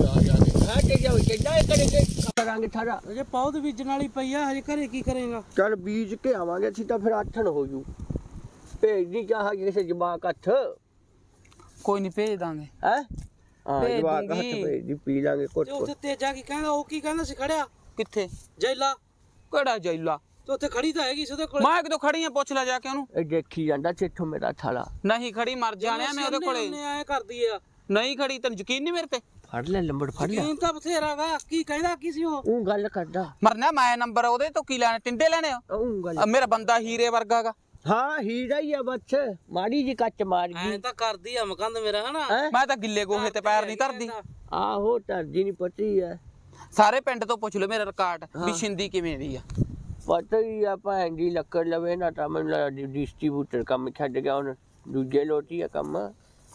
ਹਾਂ ਤੇ ਜਾਓ ਤੇ ਜਾਏ ਕਰਾਂਗੇ ਕਰਾਂਗੇ ਸਾਰਾ ਅਜੇ ਪੌਦ ਬੀਜਣ ਵਾਲੀ ਪਈ ਆ ਹਜੇ ਘਰੇ ਕੀ ਕਰੇਗਾ? ਚੱਲ ਬੀਜ ਕੇ ਆਵਾਂਗੇ ਅਸੀਂ ਤਾਂ ਫਿਰ ਆਠਣ ਹੋ ਜੂ। ਭੇਜ ਨਹੀਂ ਚਾਹਾਂ ਕਿਸੇ ਜਵਾਕ ਹੱਥ। ਕੋਈ ਨਹੀਂ ਭੇਜ ਦਾਂਗੇ। ਹੈ? ਹਾਂ ਭੇਜ ਜਵਾਕ ਹੱਥ ਦੂੰਗੀ। ਭੇਜ ਦੀ ਪੀ ਲਾਂਗੇ ਕੁੱਟ ਤੇ ਉੱਥੇ ਤੇਜਾ ਕੀ ਕਹਿੰਦਾ ਉਹ ਕੀ ਕਹਿੰਦਾ ਸੀ ਖੜਿਆ? ਕਿੱਥੇ? ਜੈਲਾ। ਕਿਹੜਾ ਜੈਲਾ? ਤੇ ਉੱਥੇ ਖੜੀ ਤਾਂ ਹੈਗੀ ਸੀ ਉਹਦੇ ਕੋਲ। ਮੈਂ ਕਿਦੋਂ ਖੜੀ ਆ ਪੁੱਛ ਲੈ ਜਾ ਕੇ ਉਹਨੂੰ। ਇਹ ਦੇਖੀ ਜਾਂਦਾ ਚਿੱਠੋਂ ਮੇਰਾ ਥਾਲਾ। ਨਹੀਂ ਖੜੀ ਮਰ ਜਾਣਿਆ ਮੈਂ ਉਹਦੇ ਕੋਲੇ। ਐ ਕਰਦੀ ਆ। ਨਹੀਂ ਖੜੀ ਤੈਨੂੰ ਯਕੀਨ ਨਹੀਂ ਮੇਰੇ ਤੇ? ਫੜ ਲੈ ਲੰਬੜ ਫੜ ਲੈ। ਯਕੀਨ ਤਾਂ ਬਥੇਰਾਗਾ ਕੀ ਕਹਿੰਦਾ ਕੀ ਸੀ ਉਹ? ਉਹ ਗੱਲ ਕਰਦਾ। ਮਰਨਾ ਮੈਂ ਨੰਬਰ ਉਹਦੇ ਤੋਂ ਕੀ ਲੈਣਾ ਟਿੰਡੇ ਲੈਣੇ ਆ? ਉਹ ਗੱਲ ਮੇਰਾ ਬੰਦਾ ਹੀਰੇ ਵਰਗਾਗਾ ਹਾਂ ਹੀਰਾ ਹੀ ਆ ਬੱਚ ਮਾੜੀ ਜੀ ਕੱਚ ਮਾਰ ਐ ਗਈ ਤਾਂ ਕਰਦੀ ਆ ਮਕੰਦ ਮੇਰਾ ਹਨਾ? ਮੈਂ ਤਾਂ ਗਿੱਲੇ ਗੋਹੇ ਤੇ ਪੈਰ ਨਹੀਂ ਧਰਦੀ। ਆਹੋ ਤਰਦੀ ਨਹੀਂ ਪਤੀ ਆ। ਸਾਰੇ ਪਿੰਡ ਤੋਂ ਪੁੱਛ ਲਓ ਮੇਰਾ ਰਿਕਾਰਡ ਵੀ ਛਿੰਦੀ ਕਿਵੇਂ ਦੀ ਆ। ਪਤਾ ਹੀ ਆ ਭੈਣ ਦੀ ਲੱਕੜ ਲਵੇ ਨਾ ਤਾਂ ਮੈਨੂੰ ਡਿਸਟ੍ਰੀਬਿਊਟਰ ਕੰਮ ਛੱਡ ਗਿਆ ਹੁਣ। ਦੂਜੇ ਲੋਟੀ ਆ ਕੰਮ।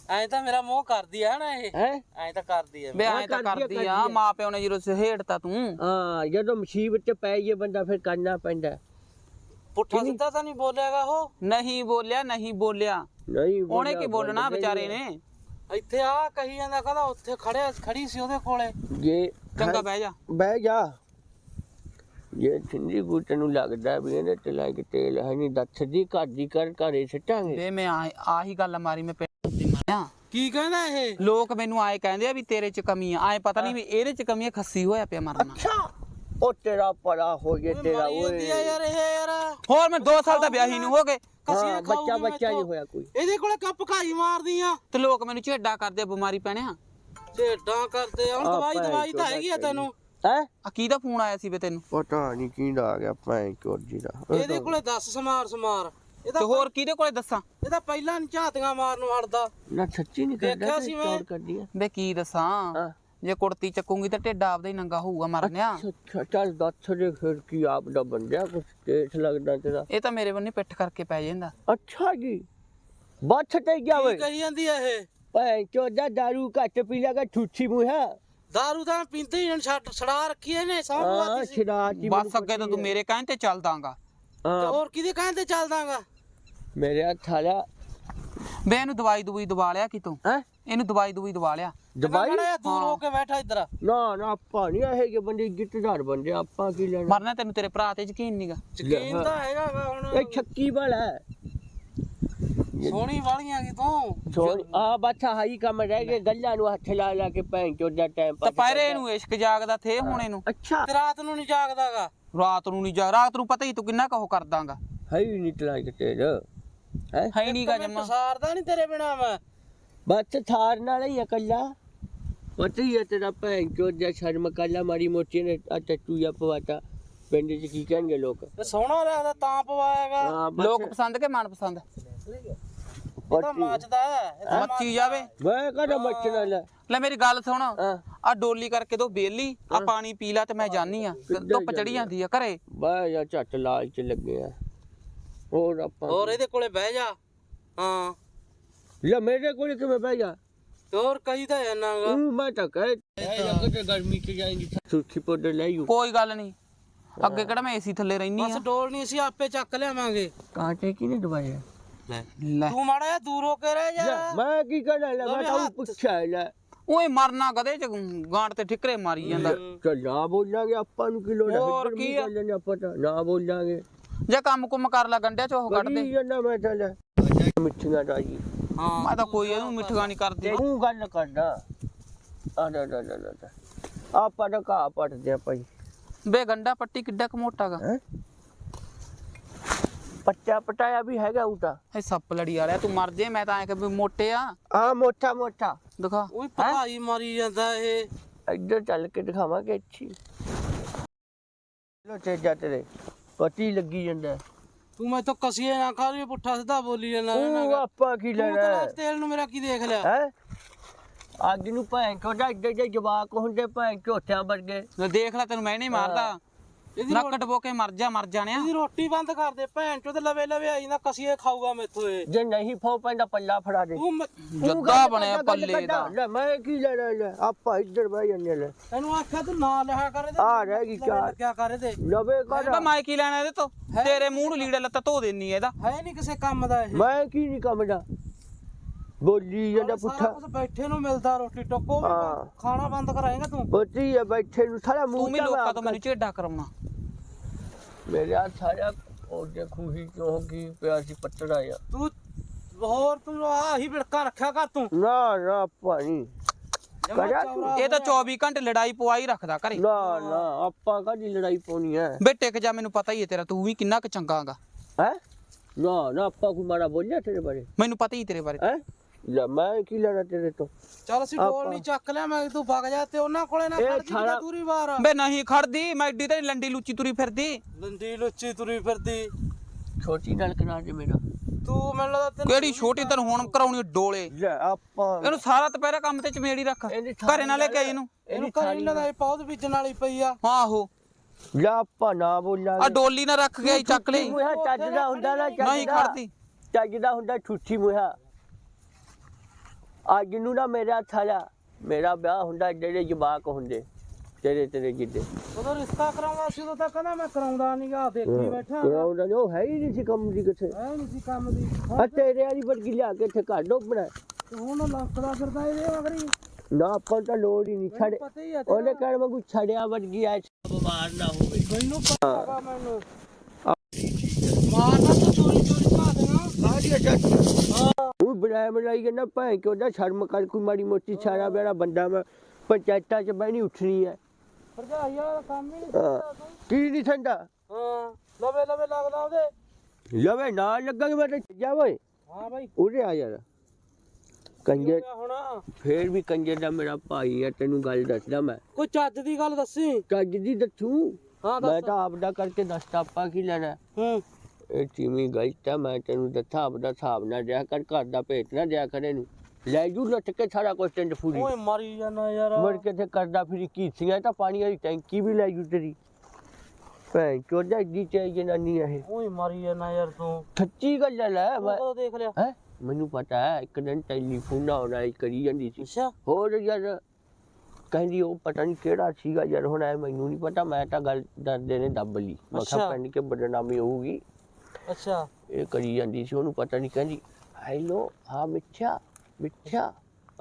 ਐ ਤਾਂ ਮੇਰਾ ਮੋਹ ਕਰਦੀ ਆ ਹਨਾ ਇਹ। ਹੈ? ਐ ਤਾਂ ਕਰਦੀ ਆ। ਬੇ ਐਂ ਤਾਂ ਕਰਦੀ ਆ। ਮਾਂ ਪਿਓ ਨੇ ਜਦੋਂ ਸਹੇੜਤਾ ਤੂੰ। ਹਾਂ ਜਦੋਂ ਮੁਸੀਬਤ ਚ ਪੈ ਜੇ ਬੰਦਾ ਫਿਰ ਕਰਨਾ ਪੈਂਦਾ। ਪੁੱਠਾ ਸਿੱਧਾ ਤਾਂ ਨਹੀਂ ਬੋਲਿਆਗਾ ਉਹ? ਨਹੀਂ ਬੋਲਿਆ ਨਹੀਂ ਬੋਲਿਆ। ਨਹੀਂ ਉਹਨੇ ਕੀ ਬੋਲਣਾ ਵਿਚਾਰੇ। ਨੇ? ਇੱਥੇ ਆ ਕਹੀ ਜਾਂਦਾ ਕਹਿੰਦਾ ਉੱਥੇ ਖੜਿਆ ਖੜੀ ਸੀ ਉਹਦੇ ਕੋਲੇ। ਜੇ ਚੰਗਾ ਬਹਿ ਜਾ। ਬਹਿ ਜਾ। ਜੇ ਸਿੰਧੀ ਗੁੱਟ ਨੂੰ ਲੱਗਦਾ ਵੀ ਇਹਦੇ ਤੇ ਲੈ ਕੇ ਤੇਲ ਹੈ ਨਹੀਂ ਦੱਸ ਦੀ ਘਰ ਦੀ ਕਰ ਘਰੇ ਸਿੱਟਾਂਗੇ। ਬੇ ਮੈਂ ਆਹ- ਆਹੀ ਗੱਲ ਮਾਰੀ ਮੈਂ ਪਿੰਡ ਦੀ ਮਾਰਿਆ। ਕੀ ਕਹਿੰਦਾ ਇਹ? ਲੋਕ ਮੈਨੂੰ ਆਏ ਕਹਿੰਦੇ ਆ ਵੀ ਤੇਰੇ ਚ ਕਮੀ ਆ। ਆਏ ਪਤਾ ਨਹੀਂ ਵੀ ਇਹਦੇ ਚ ਕਮੀ ਆ ਖੱਸੀ ਹੋਇਆ ਪਿਆ ਮਰਨਾ ਅੱਛਾ ਉਹ ਤੇਰਾ ਪੜਾ ਹੋ ਜੇ ਤੇਰਾ ਮਰੀ ਜਾਂਦੀ ਆ ਓਏ ਯਾਰ ਇਹ ਯਾਰ। ਹੋਰ ਮੈਂ 2 ਸਾਲ ਦਾ ਵਿਆਹੀ ਨੂੰ। ਹੋ ਗਏ। ਕਸੀਆਂ ਹਾਂ, ਬੱਚਾ ਖਾਊਗੀ ਬੱਚਾ ਨਹੀਂ ਮੈਥੋਂ। ਹੋਇਆ ਕੋਈ। ਇਹਦੇ ਕੋਲੇ ਕੱਪ ਘਾਈ ਮਾਰਦੀ ਆ। ਤੇ ਲੋਕ ਮੈਨੂੰ ਝੇਡਾ ਕਰਦੇ ਆ, ਬਿਮਾਰੀ ਪੈਣਿਆ। ਢੇਡਾਂ ਕਰਦੇ ਆ। ਹੁਣ ਆ ਦਵਾਈ ਦਵਾਈ ਤਾਂ ਚੋਦ ਹੈਗੀ ਆ ਤੈਨੂੰ। ਹੈ? ਆ ਕਿਹਦਾ ਫੋਨ ਆਇਆ ਸੀ ਵੇ ਤੈਨੂੰ? ਪਤਾ ਨਹੀਂ ਕਿਹਦਾ ਆ ਗਿਆ ਭੈਣ ਚੋਦ ਜੀ ਦਾ। ਇਹਦੇ ਕੋਲੇ 10 ਸਮਾਰ ਸਮਾਰ। ਇਹਦਾ ਹੋਰ ਕਿਹਦੇ ਕੋਲੇ ਦੱਸਾਂ? ਇਹਦਾ ਪਹਿਲਾਂ ਨੀ ਝਾਤੀਆਂ ਮਾਰਨ ਨੂੰ ਹਟਦਾ ਨਾ ਸੱਚੀ ਨਹੀਂ ਕਰਦਾ ਦੇਖਿਆ ਸੀ ਮੈਂ। ਚੌੜ ਕਰਦੀ ਆ। ਵੇ ਕੀ ਦੱਸਾਂ? ਹਾਂ। ਜੇ ਕੁੜਤੀ ਚੱਕੂਗੀ ਤਾਂ ਢਿੱਡ ਆਪਦਾ ਹੀ ਨੰਗਾ ਹੋਊਗਾ ਮਰਨਿਆ ਅੱਛਾ ਚੱਲ ਦੱਸ ਦੇ ਫਿਰ ਕੀ ਆਪ ਦਾ ਬੰਦਿਆ ਕੁਛ ਤੇਠ ਲੱਗਦਾ ਤੇਰਾ। ਇਹ ਤਾਂ ਮੇਰੇ ਬੰਨੇ ਪਿੱਠ ਕਰਕੇ ਪੈ ਜਾਂਦਾ। ਅੱਛਾ ਜੀ ਬੱਚ ਤੇ ਗਿਆ ਕੀ ਵੇ ਕਹੀ ਜਾਂਦੀ ਆ ਇਹ? ਭੈਣ ਚੋਦਾ ਦਾਰੂ ਘੱਟ ਪੀ ਲਿਆ ਠੂਠੀ ਮੂੰਹਾ ਦਾਰੂ ਤਾਂ ਪੀਂਦੇ ਹੀ ਹੁਣ ਛੱਡ ਛੜਾ ਰੱਖੀ ਇਹਨੇ ਸੌਂ ਹਾਂ ਵਾਤੀ ਸੀ ਬਸ ਅੱਗੇ ਤਾਂ ਤੂੰ ਮੇਰੇ ਕਹਿਣ ਤੇ ਚੱਲਦਾਗਾ ਤੇ ਹਾਂ ਹੋਰ ਕਿਹਦੇ ਕਹਿੰਦੇ ਚੱਲਦਾਗਾ ਮੇਰੇ ਹੱਥ ਆਲਿਆ ਵੇ ਇਹਨੂੰ ਦਵਾਈ ਦਵਾਈ ਦਵਾ ਲਿਆ ਕਿਤੋਂ ਹੈ ਇਹਨੂੰ ਦਵਾਈ ਦਵਾਈ ਦਵਾ ਲਿਆ ਦਵਾਈ ਦੂਰ ਹੋ ਕੇ ਬੈਠਾ ਇੱਧਰ ਨਾ ਨਾ ਆਪਾਂ ਨਹੀਂ ਇਹ ਕਿ ਬੰਦੇ ਗਿੱਟਦਾਰ ਬੰਦੇ ਆਪਾਂ ਕੀ ਲੈਣਾ ਮਰਨਾ ਤੈਨੂੰ ਤੇਰੇ ਭਰਾ ਤੇ ਯਕੀਨ ਨਹੀਂਗਾ ਯਕੀਨ ਤਾਂ ਹੈਗਾ ਗਾ ਹੁਣ ਇਹ ਛੱਕੀ ਵਾਲਾ ਹੈ ਸੋਹਣੀ ਵਾਲੀਆਂ ਕੀ ਤੂੰ? ਸੋਹਣੀ ਆ ਬੱਚਾ ਹਾਈ ਕੰਮ ਰਹਿ ਗਏ ਗੱਲਾਂ ਨੂੰ ਹੱਥ ਲਾ ਲਾ ਕੇ ਭੈਣ ਚੋਦਾ ਟਾਈਮ ਪਾਸ ਦੁਪਹਿਰੇ ਨੂੰ ਇਸ਼ਕ ਜਾਗਦਾ ਥੇ ਹੁਣ ਇਹਨੂੰ ਅੱਛਾ। ਤੇ ਰਾਤ ਨੂੰ ਨਹੀਂ ਜਾਗਦਾਗਾ? ਰਾਤ ਨੂੰ ਨਹੀਂ ਜਾ ਰਾਤ ਨੂੰ ਪਤਾ ਹੀ ਤੂੰ ਕਿੰਨਾ ਕਹੋ ਕਰਦਾਗਾ। ਹੈ ਹੀ ਨਹੀਂ ਤਲਾਕ ਤੇਰਾ। ਹੈ? ਹੈ ਹੀ ਨਹੀਂਗਾ ਜਮਾ। ਸਾਰਦਾ ਨਹੀਂ ਤੇਰੇ ਬਿਨਾ ਮੈਂ। ਬਸ ਥਾਰ ਨਾਲ ਹੀ ਇਕੱਲਾ। ਪਤਾ ਹੀ ਹੈ ਤੇਰਾ ਭੈਣ ਚੋਦ ਜਾਂ ਸ਼ਰਮ ਕੱਲਾ ਮਾਰੀ ਮੋਟੀ ਨੇ ਆ ਟੱਟੂ ਜਾਂ ਪਵਾਤਾ। ਪਿੰਡ 'ਚ ਕੀ ਕਹਿਣਗੇ ਲੋਕ? ਸੋਹਣਾ ਲੱਗਦਾ ਤਾਂ ਬਸ। ਲੋਕ ਪਸੰਦ ਕੇ ਮਨ ਪਸੰਦ ਇਹ ਤਾਂ ਮੱਚਦਾ ਹੈ ਇਹ ਤਾਂ ਮੱਚੀ ਜਾਵੇ। ਮੈਂ ਕਹਦਾ ਮੱਚਣਾ ਲੈ? ਲੈ ਮੇਰੀ ਗੱਲ ਸੁਣ। ਹਾਂ। ਆ ਡੋਲੀ ਕਰਕੇ ਦੋ ਬੇਲੀ ਆ ਪਾਣੀ ਪੀ ਲਾ ਤੇ ਮੈਂ ਜਾਨੀ ਆ। ਧੁੱਪ ਚੜੀ ਜਾਂਦੀ ਆ ਘਰੇ। ਬਾਹਰ ਜਾ ਝੱਟ ਲਾਲ 'ਚ ਲੱਗੇ ਆ। ਹੋਰ ਆਪਾਂ ਹੋਰ ਇਹਦੇ ਕੋਲੇ ਬਹਿ ਜਾ। ਹਾਂ। ਲੈ ਮੇਰੇ ਕੋਲ ਕਿਵੇਂ ਬਹਿ ਜਾ? ਤੇ ਹੋਰ ਕਹੀ ਤਾਂ ਜਾਨਾਗਾ ਉਹ ਮੈਂ ਤਾਂ ਕਹੇ ਲੱਗਦਾ ਗਰਮੀ 'ਚ ਜਾਏਂਗੀ ਸੁਰਖੀ ਪਾਊਡਰ ਲੈ ਯੂ ਕੋਈ ਗੱਲ ਨਹੀਂ। ਅੱਗੇ ਕਿਹੜਾ ਮੈਂ ਏਸੀ ਥੱਲੇ ਬਸ ਆ। ਡੋਲ ਨਹੀਂ ਅਸੀਂ ਆਪੇ ਚੱਕ ਲਿਆਵਾਂਗੇ। ਕਾਂਟੇ ਕਿਨੇ ਦਵਾਇਆ ਲੈ। ਲੈ। ਤੂੰ ਮਾੜਾ ਜਿਹਾ ਦੂਰ ਹੋ ਕੇ ਰਹਿ ਜਾ। ਮੈਂ ਕੀ ਕਰਾਂ ਲੈ ਮੈਂ ਤਾਂ ਪੁੱਛਿਆ ਲੈ। ਓਏ ਮਰਨਾ ਗਦੇ ਚ ਗਾਂਟ ਤੇ ਠਿਕਰੇ ਮਾਰੀ ਜਾਂਦਾ। ਚੱਲ ਨਾ ਬੋਲਾਂਗੇ ਆਪਾਂ ਨੂੰ ਕੀ ਲੋੜ ਹੈ ਹੋਰ ਕੀ ਆ? ਆਪਾਂ ਤਾਂ? ਨਾ ਬੋਲਾਂਗੇ। ਜੇ ਕੰਮ ਕੁਮ ਕਰ ਲੈ ਗੰਡਿਆਂ ਚ ਉਹ ਕੱਢ ਦੇ। ਜਾਂਦਾ ਮੈਂ ਤਾਂ ਲੈ। ਮਿੱਠੀਆਂ ਦਾ ਜੀ। ਹਾਂ। ਮੈਂ ਤਾਂ ਕੋਈ ਇਹਨੂੰ ਮਿੱਠਗਾ ਨਹੀਂ ਕਰਦੀ। ਤੂੰ ਗੱਲ ਕਰਦਾ ਆ ਦਾ ਦਾ ਦਾ ਆਪਾਂ ਤਾਂ ਘਾਹ ਪੱਟਦੇ ਆ ਭਾਈ। ਬੇ ਗੰਡਾ ਪੱਟੀ ਕਿੱਡਾ ਕੁ ਮੋਟਾ ਗਾ। ਹੈ? ਪੱਟਾ ਪਟਾਇਆ ਵੀ ਹੈਗਾ ਉਟਾ ਇਹ ਸੱਪ ਲੜੀ ਵਾਲਿਆ ਤੂੰ ਮਰ ਜੇ ਮੈਂ ਤਾਂ ਐ ਕਿ ਵੀ ਮੋਟੇ ਆ। ਆ ਮੋਟਾ ਮੋਟਾ। ਦਿਖਾ। ਉਹ ਭਕਾਈ ਮਾਰੀ ਜਾਂਦਾ ਇਹ। ਇੱਧਰ ਚੱਲ ਕੇ ਦਿਖਾਵਾਂਗੇ ਅੱਛੀ ਲੋ ਤੇ ਜਾ ਤੇਰੇ ਪਤੀ ਲੱਗੀ ਜਾਂਦਾ। ਤੂੰ ਮੈਥੋਂ ਕਸੀਏ ਨਾ ਖਾ ਰਹੀ ਪੁੱਠਾ ਸਿੱਧਾ ਬੋਲੀ ਜਾਂਦਾ ਉਹ ਆਪਾਂ ਕੀ ਤੂੰ ਲੈਣਾ? ਤਾਂ ਤੇਲ ਨੂੰ ਮੇਰਾ ਕੀ ਦੇਖ ਲਿਆ? ਹੈ? ਅੱਜ ਨੂੰ ਭੈਣ ਕੋਦਾ ਇੱਧਰ ਦੇ ਜਵਾਕ ਹੁੰਦੇ ਭੈਣ ਝੋਟਿਆਂ ਵਰਗੇ। ਦੇਖ ਲੈ ਤੈਨੂੰ ਮੈਂ ਨਹੀਂ ਮਾਰਦਾ। ਇਹਦੀ ਨੱਕ ਡਬੋ ਕੇ ਮਰ ਜਾ ਮਰ ਜਾਣਿਆ। ਇਹਦੀ ਰੋਟੀ ਬੰਦ ਕਰ ਦੇ ਭੈਣ ਚੋਂ ਤੇ ਲਵੇ ਲਵੇ ਆਈ ਨਾ ਕਸੀਏ ਖਾਊਗਾ ਮੈਥੋਂ ਇਹ। ਜੇ ਨਹੀਂ ਫੋ ਪੈਂਦਾ ਪੱਲਾ ਫੜਾ ਦੇ। ਤੂੰ ਮ- ਜੱਦਾ ਬਣਿਆ ਪੱਲੇ ਦਾ ਲੈ ਮੈਂ ਕੀ ਲੈਣਾ ਲੈ ਆਪਾਂ ਇੱਧਰ ਬਹਿ ਜੰਨੇ ਲੈ। ਤੈਨੂੰ ਆਖਿਆ ਤੂੰ ਨਾ ਲਿਆ ਕਰ ਇਹਦੇ ਆ ਰਹਿ ਗਈ ਚਾਰ। ਲੱਗਿਆ ਕਰ ਇਹਦੇ। ਲਵੇ ਕਰ ਬੇ ਮੈਂ ਕੀ ਲੈਣਾ ਇਹਦੇ ਤੋਂ? ਤੇਰੇ ਮੂੰਹ ਨੂੰ ਲੀੜੇ ਲੱਤਾ ਧੋ ਦੇਣੀ ਇਹਦਾ। ਹੈ ਨਹੀਂ ਕਿਸੇ ਕੰਮ ਦਾ ਇਹ। ਮੈਂ ਕੀ ਨਹੀਂ ਕੰਮ ਦਾ? ਬੋਲੀ ਜਾਂਦਾ ਸਾਰਾ ਪੁੱਠਾ। ਕੁਝ ਬੈਠੇ ਨੂੰ ਮਿਲਦਾ ਰੋਟੀ ਟੋਕੋ ਵੀ ਹਾਂ। ਖਾਣਾ ਬੰਦ ਕਰਾਏਗਾ ਤੂੰ? ਬੋਤੀ ਆ ਬੈਠੇ ਨੂੰ ਸਾਰਾ ਤੂੰ ਮੂੰਹ ਵੀ ਲੋਕਾਂ ਤੋਂ ਮੈਨੂੰ ਝੇਡਾ ਕਰਾਉਣਾ। ਮੇਰੇ ਆ ਸਾਰਾ ਉਹ ਦੇਖੂ ਹੀ ਕਿਉਂ ਕੀ ਪਿਆ ਸੀ ਪੱਤਰ ਆਇਆ ਤੂੰ ਹੋਰ ਤੂੰ ਆਹੀ ਬਿੜਕਾ ਰੱਖਿਆ ਕਰ ਤੂੰ। ਨਾ ਨਾ ਪਾਣੀ ਜਮਾਂ ਕਰਿਆ ਚੌੜਾ ਇਹ ਤਾਂ 24 ਘੰਟੇ ਲੜਾਈ ਪਵਾਈ ਰੱਖਦਾ ਘਰੇ। ਨਾ ਨਾ ਆਪਾਂ ਕਾਦੀ ਲੜਾਈ ਪਾਉਣੀ ਹੈ ਬੇ ਟਿਕ ਜਾ ਮੈਨੂੰ ਪਤਾ ਹੀ ਹੈ ਤੇਰਾ ਤੂੰ ਵੀ ਕਿੰਨਾ ਕੁ ਚੰਗਾਗਾ ਹੈ? ਨਾ ਨਾ ਆਪਾਂ ਕੋ ਮਾਰਾ ਬੋਲਿਆ ਤੇਰੇ ਬਾਰੇ? ਮੈਨੂੰ ਪਤਾ ਹੀ ਤੇਰੇ ਬਾਰੇ। ਹੈ? ਲੈ ਮੈਂ ਕੀ ਲੈਣਾ ਤੇਰੇ ਤੋਂ? ਚੱਲ ਅਸੀਂ ਡੋਲ ਨਹੀਂ ਚੱਕ ਲਿਆ ਮੈਂ ਤੂੰ ਵਗ ਜਾ ਤੇ ਉਹਨਾਂ ਕੋਲੇ ਨਾ ਇਹ ਖੜ ਜੀ ਸਾਰਾ- ਦੂਰੀ ਵਾਰ। ਬੇ ਨਹੀਂ ਖੜਦੀ ਮੈਂ ਏਡੀ ਤਾਂ ਨੀ ਲੰਡੀ ਲੁੱਚੀ ਤੁਰੀ ਫਿਰਦੀ। ਲੰਡੀ ਲੁੱਚੀ ਤੁਰੀ ਫਿਰਦੀ। ਛੋਟੀ ਨਾਲ ਕਰਾ ਦੇ ਮੇਰਾ। ਤੂੰ ਮੈਨੂੰ ਲੱਗਦਾ ਤੈਨੂੰ ਕਿਹੜੀ ਛੋਟੀ ਤੈਨੂੰ ਹੁਣ ਕਰਾਉਣੀ ਡੋਲੇ? ਲੈ ਆਪਾਂ ਇਹਨੂੰ ਸਾਰਾ ਦੁਪਹਿਰਾ ਕੰਮ ਤੇ ਚਮੇੜੀ ਰੱਖ। ਇਹਦੀ ਘਰੇ ਨਾ ਲੈ ਕੇ ਆਈ ਇਹਨੂੰ। ਇਹਨੂੰ ਘਰ ਨਹੀਂ ਲੱਗਦਾ ਇਹ ਪੌਦ ਬੀਜਣ ਵਾਲੀ ਪਈ ਆ। ਆਹੋ। ਲੈ ਆਪਾਂ ਨਾ ਆ ਬੋਲਾਂਗੇ ਡੋਲੀ ਨਾ ਰੱਖ ਗਿਆ ਚੱਕ ਲਈ ਮੁਹਾ ਚੱਜਦਾ ਹੁੰਦਾ ਨਾ ਚੱਜਦਾ ਨਹੀਂ ਖੜਦੀ ਚੱਜਦਾ ਹੁੰਦਾ ਠੁੱਠੀ ਮੁਹਾ ਅੱਜ ਨੂੰ ਨਾ ਮੇਰਾ ਥਾਲਾ ਮੇਰਾ ਵਿਆਹ ਹੁੰਦਾ ਜਿਹੜੇ ਜਵਾਕ ਹੁੰਦੇ ਤੇਰੇ ਤੇਰੇ ਜਿੱਦੇ। ਉਦੋਂ ਰਿਸ਼ਤਾ ਕਰਾਉਂਦਾ ਸੀ ਉਦੋਂ ਤਾਂ ਕਹਿੰਦਾ ਮੈਂ ਕਰਾਉਂਦਾ ਨਹੀਂਗਾ ਦੇਖੀ ਬੈਠਾ ਕਰਾਉਂਦਾ ਨੀ, ਉਹ ਹੈ ਹੀ ਨਹੀਂ ਸੀ ਕੰਮ ਦੀ ਕਿਥੇ। ਐ ਨਹੀਂ ਸੀ ਕੰਮ ਦੀ। ਆ ਤੇਰੇ ਵਾਲੀ ਵਰਗੀ ਲਿਆ ਕੇ ਇੱਥੇ ਘਰ ਡੋਬਣਾ। ਹੁਣ ਲੰਕਦਾ ਫਿਰਦਾ ਇਹਦੇ ਮਗਰੀ ਨਾ ਆਪਾਂ ਤਾਂ ਲੋੜ ਹੀ ਨਹੀਂ ਹੀ ਆ ਉਹਨੇ ਕਹਿਣ ਵਾਂਗੂ ਛੜਿਆ ਵਰਗੀ ਐ ਬਿਮਾਰ ਨਾ ਹੋਵੇ। ਮੈਨੂੰ ਪਤਾ ਮੈਨੂੰ। ਮਾਰਨਾ ਉਹ ਬਣਾਇਆ ਬਣਾਈ ਕਹਿੰਦਾ ਭਾਂ ਕਿ ਉਹਦਾ ਸ਼ਰਮ ਕਰ ਕੋਈ ਮਾੜੀ ਮੋਟੀ ਛਾੜਾ ਬੇੜਾ ਬੰਦਾ ਮੈਂ ਪੰਚਾਇਤਾਂ 'ਚ ਬਹਿਣੀ ਉੱਠਣੀ ਹੈ ਭਰਜਾਈ ਵਾਲਾ ਕੰਮ ਹੀ ਨਹੀਂ। ਕੀ ਨਹੀਂ ਠੰਡਾ ਹਾਂ ਲਵੇ ਲਵੇ ਲੱਗਦਾ ਉਹਦੇ। ਲਵੇ ਨਾਲ ਲੱਗਾਂਗੇ ਮੈਂ ਤੇ ਜਾ ਓਏ। ਹਾਂ ਬਾਈ। ਉਰੇ ਆ ਯਾਰ। ਕੰਜਰ ਹੁਣ? ਫੇਰ ਵੀ ਕੰਜਰ ਦਾ ਮੇਰਾ ਭਾਈ ਹੈ ਤੈਨੂੰ ਗੱਲ ਦੱਸਦਾ ਮੈਂ। ਕੋਈ ਚੱਜ ਦੀ ਗੱਲ ਦੱਸੀ? ਚੱਜ ਦੀ ਦੱਸੂ? ਹਾਂ ਮੈਂ ਤਾਂ ਆਪਦਾ ਕਰਕੇ ਦੱਸਦਾ ਆਪਾਂ ਕੀ ਲੈਣਾ? ਹੂੰ। ਚੀਮੀ ਗਲਤ ਹੈ ਮੈਂ ਤੈਨੂੰ ਦੱਸਾਂ ਆਪਦਾ ਹਿਸਾਬ ਨਾ ਦਿਆ ਕਰ ਘਰ ਦਾ ਭੇਤ ਨਾ ਦਿਆ ਕਰ ਇਹਨੂੰ। ਲੈ ਜੂ ਲੁੱਟ ਕੇ ਸਾਰਾ ਕੁਝ ਟਿੰਡ ਫੂਰੀ ਓਏ ਮਰੀ ਜਾਣਾ ਯਾਰ। ਮਰ ਕੇ ਤੇ ਕਰਦਾ ਫਿਰ ਕੀਸੀਆਂ ਤਾਂ ਪਾਣੀ ਵਾਲੀ ਟੈਂਕੀ ਵੀ ਲੈ ਜੂ ਤੇਰੀ। ਭੈਣ ਚੋਦਾ ਇੱਡੀ ਚਾਹੀ ਜਨਾਨੀ ਆ ਇਹ। ਓਏ ਮਰੀ ਜਾਣਾ ਯਾਰ ਤੂੰ। ਸੱਚੀ ਗੱਲ ਲੈ ਮੈਂ ਦੇਖ ਲਿਆ। ਹੈ? ਮੈਨੂੰ ਪਤਾ ਹੈ ਇੱਕ ਦਿਨ ਟੈਲੀਫੋਨ ਆਉਣਾ ਹੀ ਕਰੀ ਜਾਂਦੀ ਸੀ। ਅੱਛਾ। ਹੋਰ ਯਾਰ ਕਹਿੰਦੀ ਉਹ ਪਤਾ ਨਹੀਂ ਕਿਹੜਾ ਸੀਗਾ ਯਾਰ ਹੁਣ ਐ ਮੈਨੂੰ ਨਹੀਂ ਪਤਾ ਮੈਂ ਤਾਂ ਗੱਲ ਦਰਦੇ ਨੇ ਦੱਬ ਲਈ। ਮੈਂ ਕਿਹਾ। ਪਿੰਡ ਕੇ ਬਦਨਾਮੀ ਹੋਊਗੀ। ਅੱਛਾ। ਇਹ ਕਰੀ ਜਾਂਦੀ ਸੀ ਉਹਨੂੰ ਪਤਾ ਨਹੀਂ ਕਹਿੰਦੀ ਹੈਲੋ ਹਾਂ ਮਿੱਠਾ ਮਿੱਠਾ।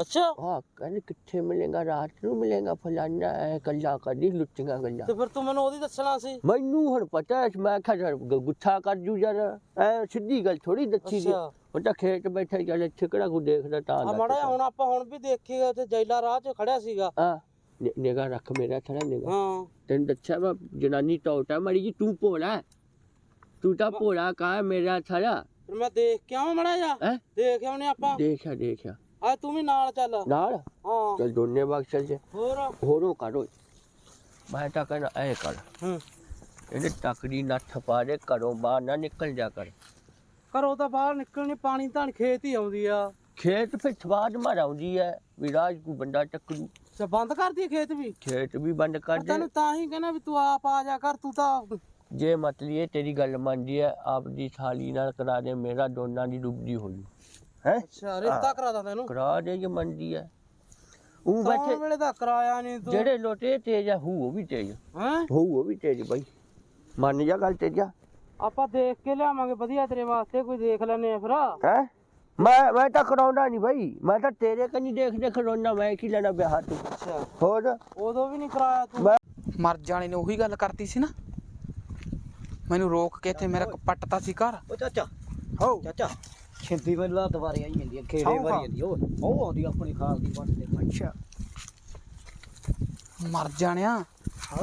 ਅੱਛਾ। ਹਾਂ ਕਹਿੰਦੀ ਕਿੱਥੇ ਮਿਲੇਗਾ ਰਾਤ ਨੂੰ ਮਿਲੇਗਾ ਫਲਾਨਾ? ਐ ਗੱਲਾਂ ਕਰਦੀ ਲੁੱਟੀਆਂ ਗੱਲਾਂ। ਤੇ ਫਿਰ ਤੂੰ ਮੈਨੂੰ ਉਹਦੀ ਦੱਸਣਾ ਸੀ? ਮੈਨੂੰ ਹੁਣ ਪਤਾ ਹੈ ਮੈਂ ਕਿਹਾ ਯਾਰ ਗ- ਗੁੱਸਾ ਕਰ ਜੂ ਯਾਰ ਐ ਸਿੱਧੀ ਗੱਲ ਥੋੜੀ ਦੱਸੀ ਦੀ ਅੱਛਾ। ਉਹ ਤਾਂ ਖੇਤ ਬੈਠਾ ਚੱਲ ਇੱਥੇ ਕਿਹੜਾ ਕੋ ਦੇਖਦਾ ਤਾਂ ਆ ਮੜਾ ਹੁਣ ਆਪਾਂ ਹੁਣ ਵੀ ਦੇਖੀਏ ਤੇ ਜੈਲਾ ਰਾਹ 'ਚ ਖੜਿਆ ਸੀਗਾ। ਆ ਨਿਗਾ ਰੱਖ ਮੇਰਾ ਥੜਾ ਨਿਗਾ ਹਾਂ। ਤੈਨੂੰ ਦੱਸਿਆ ਵਾ ਜਨਾਨੀ ਟੌਟਾ ਮੜੀ ਜੀ ਤੂੰ ਭੋਲਾ ਹੈ। ਤੂੰ ਤਾਂ ਭੋਲਾ ਕਾ ਮੇਰਾ ਥੜਾ ਫਿਰ ਮੈਂ ਦੇਖ ਕੇ ਆਵਾਂ ਮੜਾ ਜਾ ਹੈ? ਦੇਖ ਆਉਣੇ ਆਪਾਂ। ਦੇਖਿਆ ਦੇਖਿਆ ਆ। ਤੂੰ ਵੀ ਨਾਲ ਚੱਲ। ਨਾਲ? ਹਾਂ। ਚੱਲ ਦੋਨੇ ਬਾਗ ਚੱਲ ਜੇ। ਹੋਰ? ਹੋਰੋਂ ਕਰੋ ਮੈਂ ਤਾਂ ਕਹਿੰਦਾ ਐ ਕਰ। ਹੂੰ। ਇਹਨੇ ਤਕੜੀ ਨੱਥ ਪਾ ਦੇ ਘਰੋਂ ਬਾਹਰ ਨਾ ਨਿਕਲ ਜਾ ਕਰ। ਘਰੋਂ ਤਾਂ ਬਾਹਰ ਨਿਕਲਣੀ ਪਾਣੀ ਤਾਂ ਖੇਤ ਹੀ ਆਉਂਦੀ ਆ। ਖੇਤ ਫਿਰ ਸਵਾਦ ਮਾਰ ਆਉਂਦੀ ਹੈ ਵੀ ਰਾਜ ਕੋ ਬੰਦਾ ਟੱਕਰੂ ਤੇ ਬੰਦ ਕਰਦੀ ਖੇਤ ਵੀ? ਖੇਤ ਵੀ ਬੰਦ ਕਰ ਦੇ। ਤੈਨੂੰ ਤਾਂ ਹੀ ਕਹਿੰਦਾ ਵੀ ਤੂੰ ਆਪ ਆ ਜਾ ਕਰ ਤੂੰ ਤਾਂ ਜੇ ਮਤਲਬ ਇਹ ਤੇਰੀ ਗੱਲ ਮੰਨਦੀ ਹੈ ਆਪਦੀ ਥਾਲੀ ਨਾਲ ਕਰਾ ਦੇ ਮੇਰਾ ਦੋਨਾਂ ਦੀ ਡੁੱਬਦੀ ਹੋਈ ਹੈ? ਅੱਛਾ ਰਿਸ਼ਤਾ ਕਰਾ ਦਾਂ ਤੈਨੂੰ? ਕਰਾ ਦੇ ਜੇ ਮੰਨਦੀ ਹੈ। ਉਹ ਬੈਠੇ ਵੇਲੇ ਦਾ ਕਰਾਇਆ ਨਹੀਂ ਤੂੰ। ਜਿਹੜੇ ਲੋਟੇ ਤੇਜ ਆ ਹੂ ਉਹ ਵੀ ਤੇਜ ਹੈ? ਹੂ ਉਹ ਵੀ ਤੇਜ ਬਾਈ। ਮੰਨ ਜਾ ਗੱਲ ਤੇਜਾ ਆਪਾਂ ਦੇਖ ਕੇ ਲਿਆਵਾਂਗੇ ਵਧੀਆ ਤੇਰੇ ਵਾਸਤੇ ਕੋਈ ਦੇਖ ਲੈਨੇ ਆ ਫਿਰ। ਹੈ? ਮੈਂ ਮੈਂ ਤਾਂ ਕਰਾਉਂਦਾ ਨਹੀਂ ਬਾਈ। ਮੈਂ ਤਾਂ ਤੇਰੇ ਕੰਨੀ ਦੇਖ ਦੇਖ ਰੋਣਾ ਮੈਂ ਕੀ ਲੈਣਾ ਵਿਆਹ ਤੂੰ? ਅੱਛਾ। ਹੋਰ? ਉਦੋਂ ਵੀ ਨਹੀਂ ਕਰਾਇਆ ਤੂੰ। ਮਰ ਜਾਣੇ ਨੇ ਉਹੀ ਗੱਲ ਕਰਤੀ ਸੀ ਨਾ। ਮੈਨੂੰ ਰੋਕ ਕੇ ਇੱਥੇ ਮੇਰਾ ਪੱਟਤਾ ਸੀ ਘਰ। ਉਹ ਚਾਚਾ। ਹੋ। ਚਾਚਾ। ਛਿੰਦੀ ਵੇਲਾ ਦੁਬਾਰੇ ਆਈ ਜਾਂਦੀ ਹੈ ਖੇੜੇ ਵਾਰੀ। ਜਾਂਦੀ ਉਹ ਉਹ ਆਉਂਦੀ ਆਪਣੀ ਖਾਲ ਦੀ ਵੱਟ ਤੇ। ਅੱਛਾ। ਮਰ ਜਾਣਿਆ।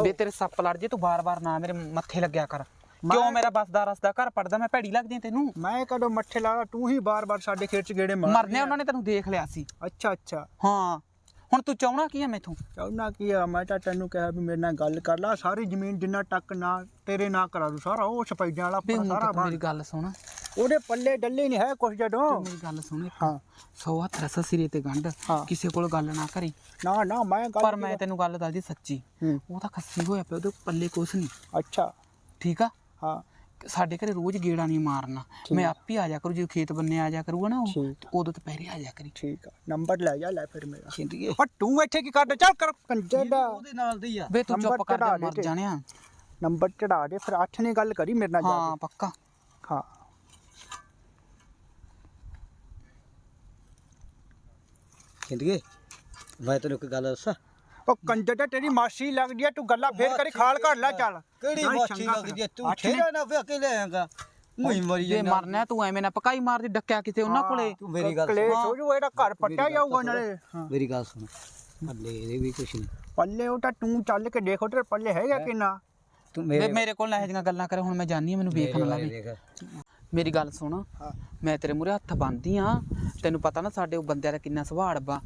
ਬੇ ਤੇਰੇ ਸੱਪ ਲੜ ਜੇ ਤੂੰ ਬਾਰ-ਬਾਰ ਨਾ ਮੇਰੇ ਮੱਥੇ ਲੱਗਿਆ ਕਰ। ਕਿਉਂ ਮੇਰਾ ਬਸਦਾ ਰਸਦਾ ਘਰ ਪੜਦਾ ਮੈਂ ਭੈੜੀ ਲੱਗਦੀ ਤੈਨੂੰ? ਮੈਂ ਕਦੋਂ ਮੱਠੇ ਲਾ ਤੂੰ ਹੀ ਬਾਰ-ਬਾਰ ਸਾਡੇ ਖੇਤ 'ਚ ਗੇੜੇ ਮਾਰ ਮਰਨੇ ਉਹਨਾਂ ਨੇ ਤੈਨੂੰ ਦੇਖ ਲਿਆ ਸੀ। ਅੱਛਾ ਅੱਛਾ। ਹਾਂ। ਹੁਣ ਤੂੰ ਚਾਹਣਾ ਕੀ ਆ ਮੈਥੋਂ? ਚਾਹੁੰਦਾ ਕੀ ਆ? ਮੈਂ ਤਾਂ ਤੈਨੂੰ ਕਿਹਾ ਵੀ ਮੇਰੇ ਨਾਲ ਗੱਲ ਕਰ ਲੈ। ਸਾਰੀ ਜ਼ਮੀਨ ਜਿੰਨਾ ਟੱਕ ਨਾ ਤੇਰੇ ਨਾਂ ਕਰਾ ਦੂ ਸਾਰਾ ਉਹ ਸਪੈਜਾਂ ਵਾਲਾ ਆਪਣਾ ਹੁਣ ਸਾਰਾ ਤੂੰ ਮੇਰੀ ਬਣ ਗੱਲ ਸੁਣ। ਉਹਦੇ ਪੱਲੇ ਡੱਲੇ ਨਹੀਂ ਹੈ ਕੁਛ ਜਦੋਂ। ਤੂੰ ਮੇਰੀ ਗੱਲ ਸੁਣ ਇੱਕ। ਹਾਂ। ਸੌ ਹੱਥ ਰਸਾ ਸਿਰੇ ਤੇ ਗੰਢ। ਹਾਂ। ਕਿਸੇ ਕੋਲ ਗੱਲ ਨਾ ਕਰੀ। ਨਾ ਨਾ ਮੈਂ ਗੱਲ ਪਰ ਮੈਂ ਤੈਨੂੰ ਗੱਲ ਦੱਸਦੀ ਸੱਚੀ। ਹੂੰ, ਉਹ ਤਾਂ ਖੱਸੀ ਹੋਇਆ ਪਿਆ ਉਹਦੇ ਪੱਲੇ ਕੁਛ ਨਹੀਂ। ਅੱਛਾ। ਠੀਕ ਆ? ਹਾਂ। ਸਾਡੇ ਘਰੇ ਰੋਜ਼ ਗੇੜਾ ਨਹੀਂ ਮਾਰਨਾ। ਮੈਂ ਆਪ ਹੀ ਆ ਜਾ ਕਰੂ ਜੇ ਖੇਤ ਬੰਨੇ ਆ ਜਾ ਕਰੂਗਾ ਨਾ ਉਹ ਤੇ ਉਦੋਂ ਦੁਪਹਿਰੇ ਆ ਜਾ ਕਰੀ। ਠੀਕ ਆ ਨੰਬਰ ਲੈ ਜਾ ਲੈ ਫਿਰ ਮੇਰਾ। ਛਿੰਦੀਏ। ਪਰ ਤੂੰ ਇੱਥੇ ਕੀ ਕਰਦਾ? ਚੱਲ ਕਰ ਕੰਜਰ ਦਾ। ਉਹਦੇ ਨਾਲ ਦੀ ਆ। ਬੇ ਤੂੰ ਚੁੱਪ ਕਰ ਜਾ ਮਰ। ਜਾਣਿਆ। ਨੰਬਰ ਚੜਾ ਦੇ ਫਿਰ ਅੱਠ ਨੇ ਗੱਲ ਕਰੀ ਮੇਰੇ ਨਾਲ ਜਾ ਹਾਂ ਪੱਕਾ। ਹਾਂ। ਛਿੰਦੀਏ ਮੈਂ ਤੈਨੂੰ ਇੱਕ ਗੱਲ ਦੱਸਾਂ? ਉਹ ਕੰਜਰ ਤੇਰੀ ਮਾਸੀ ਲੱਗਦੀ ਆ ਤੂੰ ਗੱਲਾਂ ਫੇਰ ਕਰੀ ਖਾਲ ਘਰ ਲੈ ਚੱਲ। ਕਿਹੜੀ ਨਾਲੇ ਮਾਛੀ ਚੰਗਾ ਲੱਗਦੀ ਹੈ ਤੂੰ ਅੱਠ ਨੇ- ਠੇਰਾ ਨਾ ਵੇ ਅਕੇਲੇ ਆਏਗਾ। ਮੂੰਹ ਮਰੀ ਜੇ ਜਾਂਦਾ। ਮਰਨਾ ਤੂੰ ਐਵੇਂ ਨਾ ਪਕਾਈ ਮਾਰਦੀ ਡੱਕਿਆ ਕਿਤੇ ਉਹਨਾਂ ਕੋਲੇ। ਤੂੰ ਮੇਰੀ ਗੱਲ ਕਲੇਸ਼ ਸੁਣ। ਹੋ ਜੂ ਇਹਦਾ ਘਰ ਪੱਟਿਆ ਜਾਊਗਾ। ਨਾਲੇ। ਹਾਂ। ਮੇਰੀ ਗੱਲ ਸੁਣ। ਮੱਲੇ ਇਹਦੇ ਵੀ ਕੁਛ ਨਹੀਂ। ਪੱਲੇ ਉਹ ਤਾਂ ਤੂੰ ਚੱਲ ਕੇ ਦੇਖ ਉਧਰ ਪੱਲੇ ਹੈਗਾ ਕਿੰਨਾ। ਤੂੰ ਮੇਰੇ ਮੇਰੇ ਕੋਲ ਨਾ ਇਹ ਜਿਹੀਆਂ ਗੱਲਾਂ ਕਰੇ ਹੁਣ ਮੈਂ ਜਾਣੀ ਆ ਮੈਨੂੰ ਵੇਖਣ ਮੇਰੇ ਲੱਗੇ। ਦੇਖ ਮੇਰੀ ਗੱਲ ਸੁਣ। ਹਾਂ। ਮੈਂ ਤੇਰੇ ਮੂਰੇ ਹੱਥ ਬੰਨਦੀ ਆ ਤੈਨੂੰ ਪਤਾ ਨਾ ਸਾਡੇ ਉਹ ਬੰਦਿਆਂ ਦਾ ਕਿੰਨਾ ਸੁਭਾਅ ਬਾ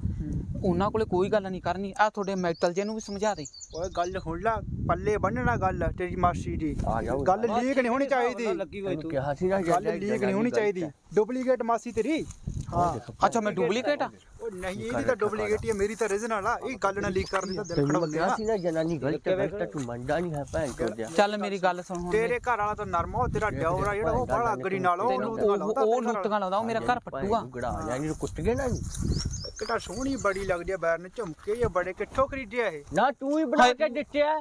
ਉਹਨਾਂ ਕੋਲੇ ਕੋਈ ਗੱਲ ਨਹੀਂ ਕਰਨੀ ਆ ਤੁਹਾਡੇ ਮੈਟਲ ਜੇ ਨੂੰ ਵੀ ਸਮਝਾ ਦੇ। ਓਏ ਗੱਲ ਹੁਣ ਲਾ ਪੱਲੇ ਬੰਨਣਾ ਗੱਲ ਤੇਰੀ ਮਾਸੀ ਦੀ। ਆ ਗੱਲ ਲੀਕ ਨਹੀਂ ਹੋਣੀ ਚਾਹੀਦੀ। ਲੱਗੀ ਹੋਈ ਤੈਨੂੰ ਤੂੰ। ਕਿਹਾ ਸੀ ਨਾ ਗੱਲ ਲੀਕ ਨਹੀਂ ਹੋਣੀ ਚਾਹੀਦੀ। ਡੁਪਲੀਕੇਟ ਮਾਸੀ ਤੇਰੀ? ਹਾਂ। ਅੱਛਾ ਮੈਂ ਡੁਪਲੀਕੇਟ ਆ? ਉਹ ਨਹੀਂ ਇਹਦੀ ਤਾਂ ਡੁਪਲੀਕੇਟ ਹੀ ਹੈ ਮੇਰੀ ਤਾਂ ਰੀਜਨਲ ਆ ਇਹ ਗੱਲ ਨਾ ਲੀਕ ਕਰਨ ਦੀ ਤਾਂ ਦਿਲ ਤੈਨੂੰ ਕਿਹਾ ਆ ਸੀ ਨਾ ਜਨਾਨੀ ਗਲਤ ਹੈ ਗਲਤ ਹੈ, ਤੂੰ ਮੰਨਦਾ ਨਹੀਂ ਹੈ ਭੈਣ ਚੋਦ ਦਿਆ ਚੱਲ ਮੇਰੀ ਗੱਲ ਸੁਣ ਹੁਣ ਤੇਰੇ ਘਰ ਵਾਲਾ ਤਾਂ ਨਰਮ ਆ ਉਹ ਤੇਰਾ ਡਿਓਰਾ ਜਿਹੜਾ ਉਹ ਬੜਾ ਅਗਰੀ ਨਾਲ ਉਹ ਤੈਨੂੰ ਉਹ ਲਾਉਂਦਾ ਉਹ ਲਾਉਂਦਾ ਉਹ ਮੇਰਾ ਘਰ ਪੱਟੂਗਾ। ਗੜਾ ਨਹੀਂ ਕੁੱਟ ਗਏ ਨਾ ਇਹਨੂੰ। ਇੱਕ ਤਾਂ ਸੋਹਣੀ ਬੜੀ ਲੱਗਦੀ ਆ ਬੈਰਨ ਝੁਮਕੇ ਇਹ ਬੜੇ ਕਿੱਥੋਂ ਖਰੀਦਿਆ ਇਹ? ਨਾ ਤੂੰ ਹੀ ਬਣਾ ਕੇ ਦਿੱਤਿਆ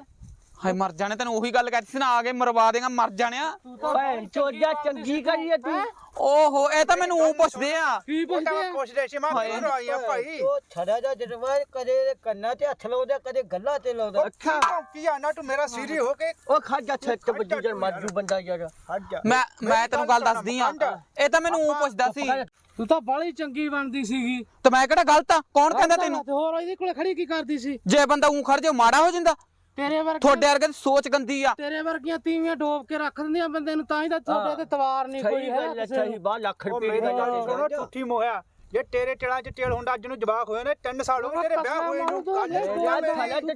ਹਾਏ ਮਰ ਜਾਣੇ ਤੈਨੂੰ ਉਹੀ ਗੱਲ ਕਰਤੀ ਸੀ ਨਾ ਆ ਕੇ ਮਰਵਾ ਦੇਗਾ ਮਰ ਜਾਣਿਆ। ਭੈਣ ਚੋਦਿਆ ਚੰਗੀ ਕਰੀਏ ਤੂੰ। ਓਹੋ ਇਹ ਤਾਂ ਮੈਨੂੰ ਉਹ ਪੁੱਛਦੇ ਆ। ਕੀ ਮੈਂ ਪੁੱਛਦੇ ਸੀ ਮੈਂ। ਕਿਹਨੂੰ ਆਈ ਆ ਭਾਈ? ਉਹ ਛੜਾ ਜਾ ਜਦਵਾ ਕਦੇ ਇਹਦੇ ਕੰਨਾਂ ਤੇ ਹੱਥ ਲਾਉਂਦਾ ਕਦੇ ਗੱਲਾਂ ਤੇ ਲਾਉਂਦਾ। ਅੱਛਾ ਕੀ ਆ ਨਾ ਤੂੰ ਮੇਰਾ ਸੀਰੀ ਹੋ ਕੇ ਉਹ ਖਾਜਾ ਛੱਤ ਬੱਜੀ ਜਰ ਮਾਜੂ ਬੰਦਾ ਯਾਰ। ਹਟ ਜਾ। ਮੈਂ ਮੈਂ ਤੈਨੂੰ ਗੱਲ ਦੱਸਦੀ ਆ। ਇਹ ਤਾਂ ਮੈਨੂੰ ਉਹ ਪੁੱਛਦਾ ਸੀ। ਤੂੰ ਤਾਂ ਬਾਲੀ ਚੰਗੀ ਬਣਦੀ ਸੀਗੀ। ਤੇ ਮੈਂ ਕਿਹੜਾ ਗਲਤ ਆ? ਕੌਣ ਕਹਿੰਦਾ ਤੈਨੂੰ? ਤੇ ਹੋਰ ਇਹਦੇ ਕੋਲੇ ਖੜੀ ਕੀ ਕਰਦੀ ਸੀ? ਜੇ ਬੰਦਾ ਉਂ ਖੜ ਜਾ ਮਾੜਾ ਹੋ ਜਾਂਦਾ। ਤੇਰੇ ਵਰਗੇ ਤੁਹਾਡੇ ਵਰਗੇ ਦੀ ਸੋਚ ਗੰਦੀ ਆ। ਤੇਰੇ ਵਰਗੀਆਂ ਤੀਵੀਆਂ ਡੋਬ ਕੇ ਰੱਖ ਦਿੰਦੀਆਂ ਬੰਦੇ ਨੂੰ ਤਾਂ ਹੀ ਤਾਂ ਤੁਹਾਡੇ ਤੇ ਤਵਾਰ ਨਹੀਂ ਕੋਈ ਸਹੀ ਹੈ ਸਹੀ ਨੂੰ। ਬਾ ਲੱਖ ਉਹ ਰੁਪਏ ਦੀ ਸੁਣੋ ਝੂਠੀ ਮੋਹਿਆ। ਜੇ ਤੇਰੇ ਟੇਲਾਂ 'ਚ ਟੇਲ ਹੁੰਦਾ ਅੱਜ ਨੂੰ ਜਵਾਕ ਹੋਏ ਨੇ 3 ਸਾਲ ਹੋ ਗਏ ਤੇਰੇ ਵਿਆਹ ਹੋਏ ਨੂੰ। ਤੂੰ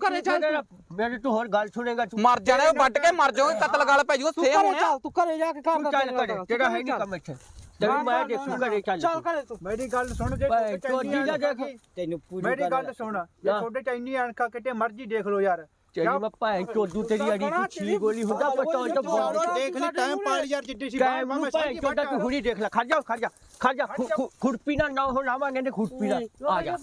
ਘਰੇ ਚੱਲ ਮੇਰੇ ਤੂੰ ਹੋਰ ਗੱਲ ਸੁਣੇਗਾ ਤੂੰ ਮਰ ਜਾਣਾ ਵੱਟ ਕੇ ਮਰ ਜਾਓਗੇ ਕਤਲ ਗੱਲ ਪੈ ਜੂਗਾ ਤੂੰ ਸੇ ਚੱਲ ਤੂੰ ਘਰੇ ਜਾ ਕੇ ਕਰ ਤੂੰ ਚੱਲ ਕਰੇ ਤੇਰਾ ਹੈ ਨਹੀਂ ਕੰਮ ਇੱਥੇ। ਤੈਨੂੰ ਮੈਂ ਦੇਖੂ ਘਰੇ ਚੱਲ ਚੱਲ ਘਰੇ ਤੂੰ। ਮੇਰੀ ਗੱਲ ਸੁਣ ਜੇ ਭਾਈ, ਚੋਦੀ ਦਾ ਅਣਖ ਦੇਖ। ਤੈਨੂੰ ਪੂਰੀ ਮੇਰੀ ਗੱਲ ਸੁਣ ਜੇ ਨਾ। ਤੁਹਾਡੇ ਚ ਇੰਨੀ ਅਣਖਾ ਕਿਤੇ ਮਰਜ਼ੀ ਦੇਖ ਲਓ ਯਾਰ। ਤੇਰੀ ਮੈਂ ਭੈਣ ਚੋਦੂ ਤੇਰੀ ਅੜੀ ਤੂੰ ਛੀ ਗੋਲੀ ਹੁੰਦਾ ਪਟੋਲ ਤੋਂ ਬਹੁਤ ਦੇਖ ਲਈ ਟਾਈਮ ਪਾਲ ਯਾਰ ਜਿੱਡੀ ਸੀ ਕਾਇਮ ਨੂੰ ਭੈਣ ਚੋਦਾ ਤੂੰ ਹੁਣੀ ਦੇਖ ਲੈ ਖੜ ਜਾ ਖੜ ਜਾ ਖੜ ਜਾ ਖੁਰਪੀ ਨਾ ਨਾ ਹੋ ਲਾਵਾਂਗੇ ਨੇ ਖੁਰਪੀ ਨਾ ਆ ਜਾ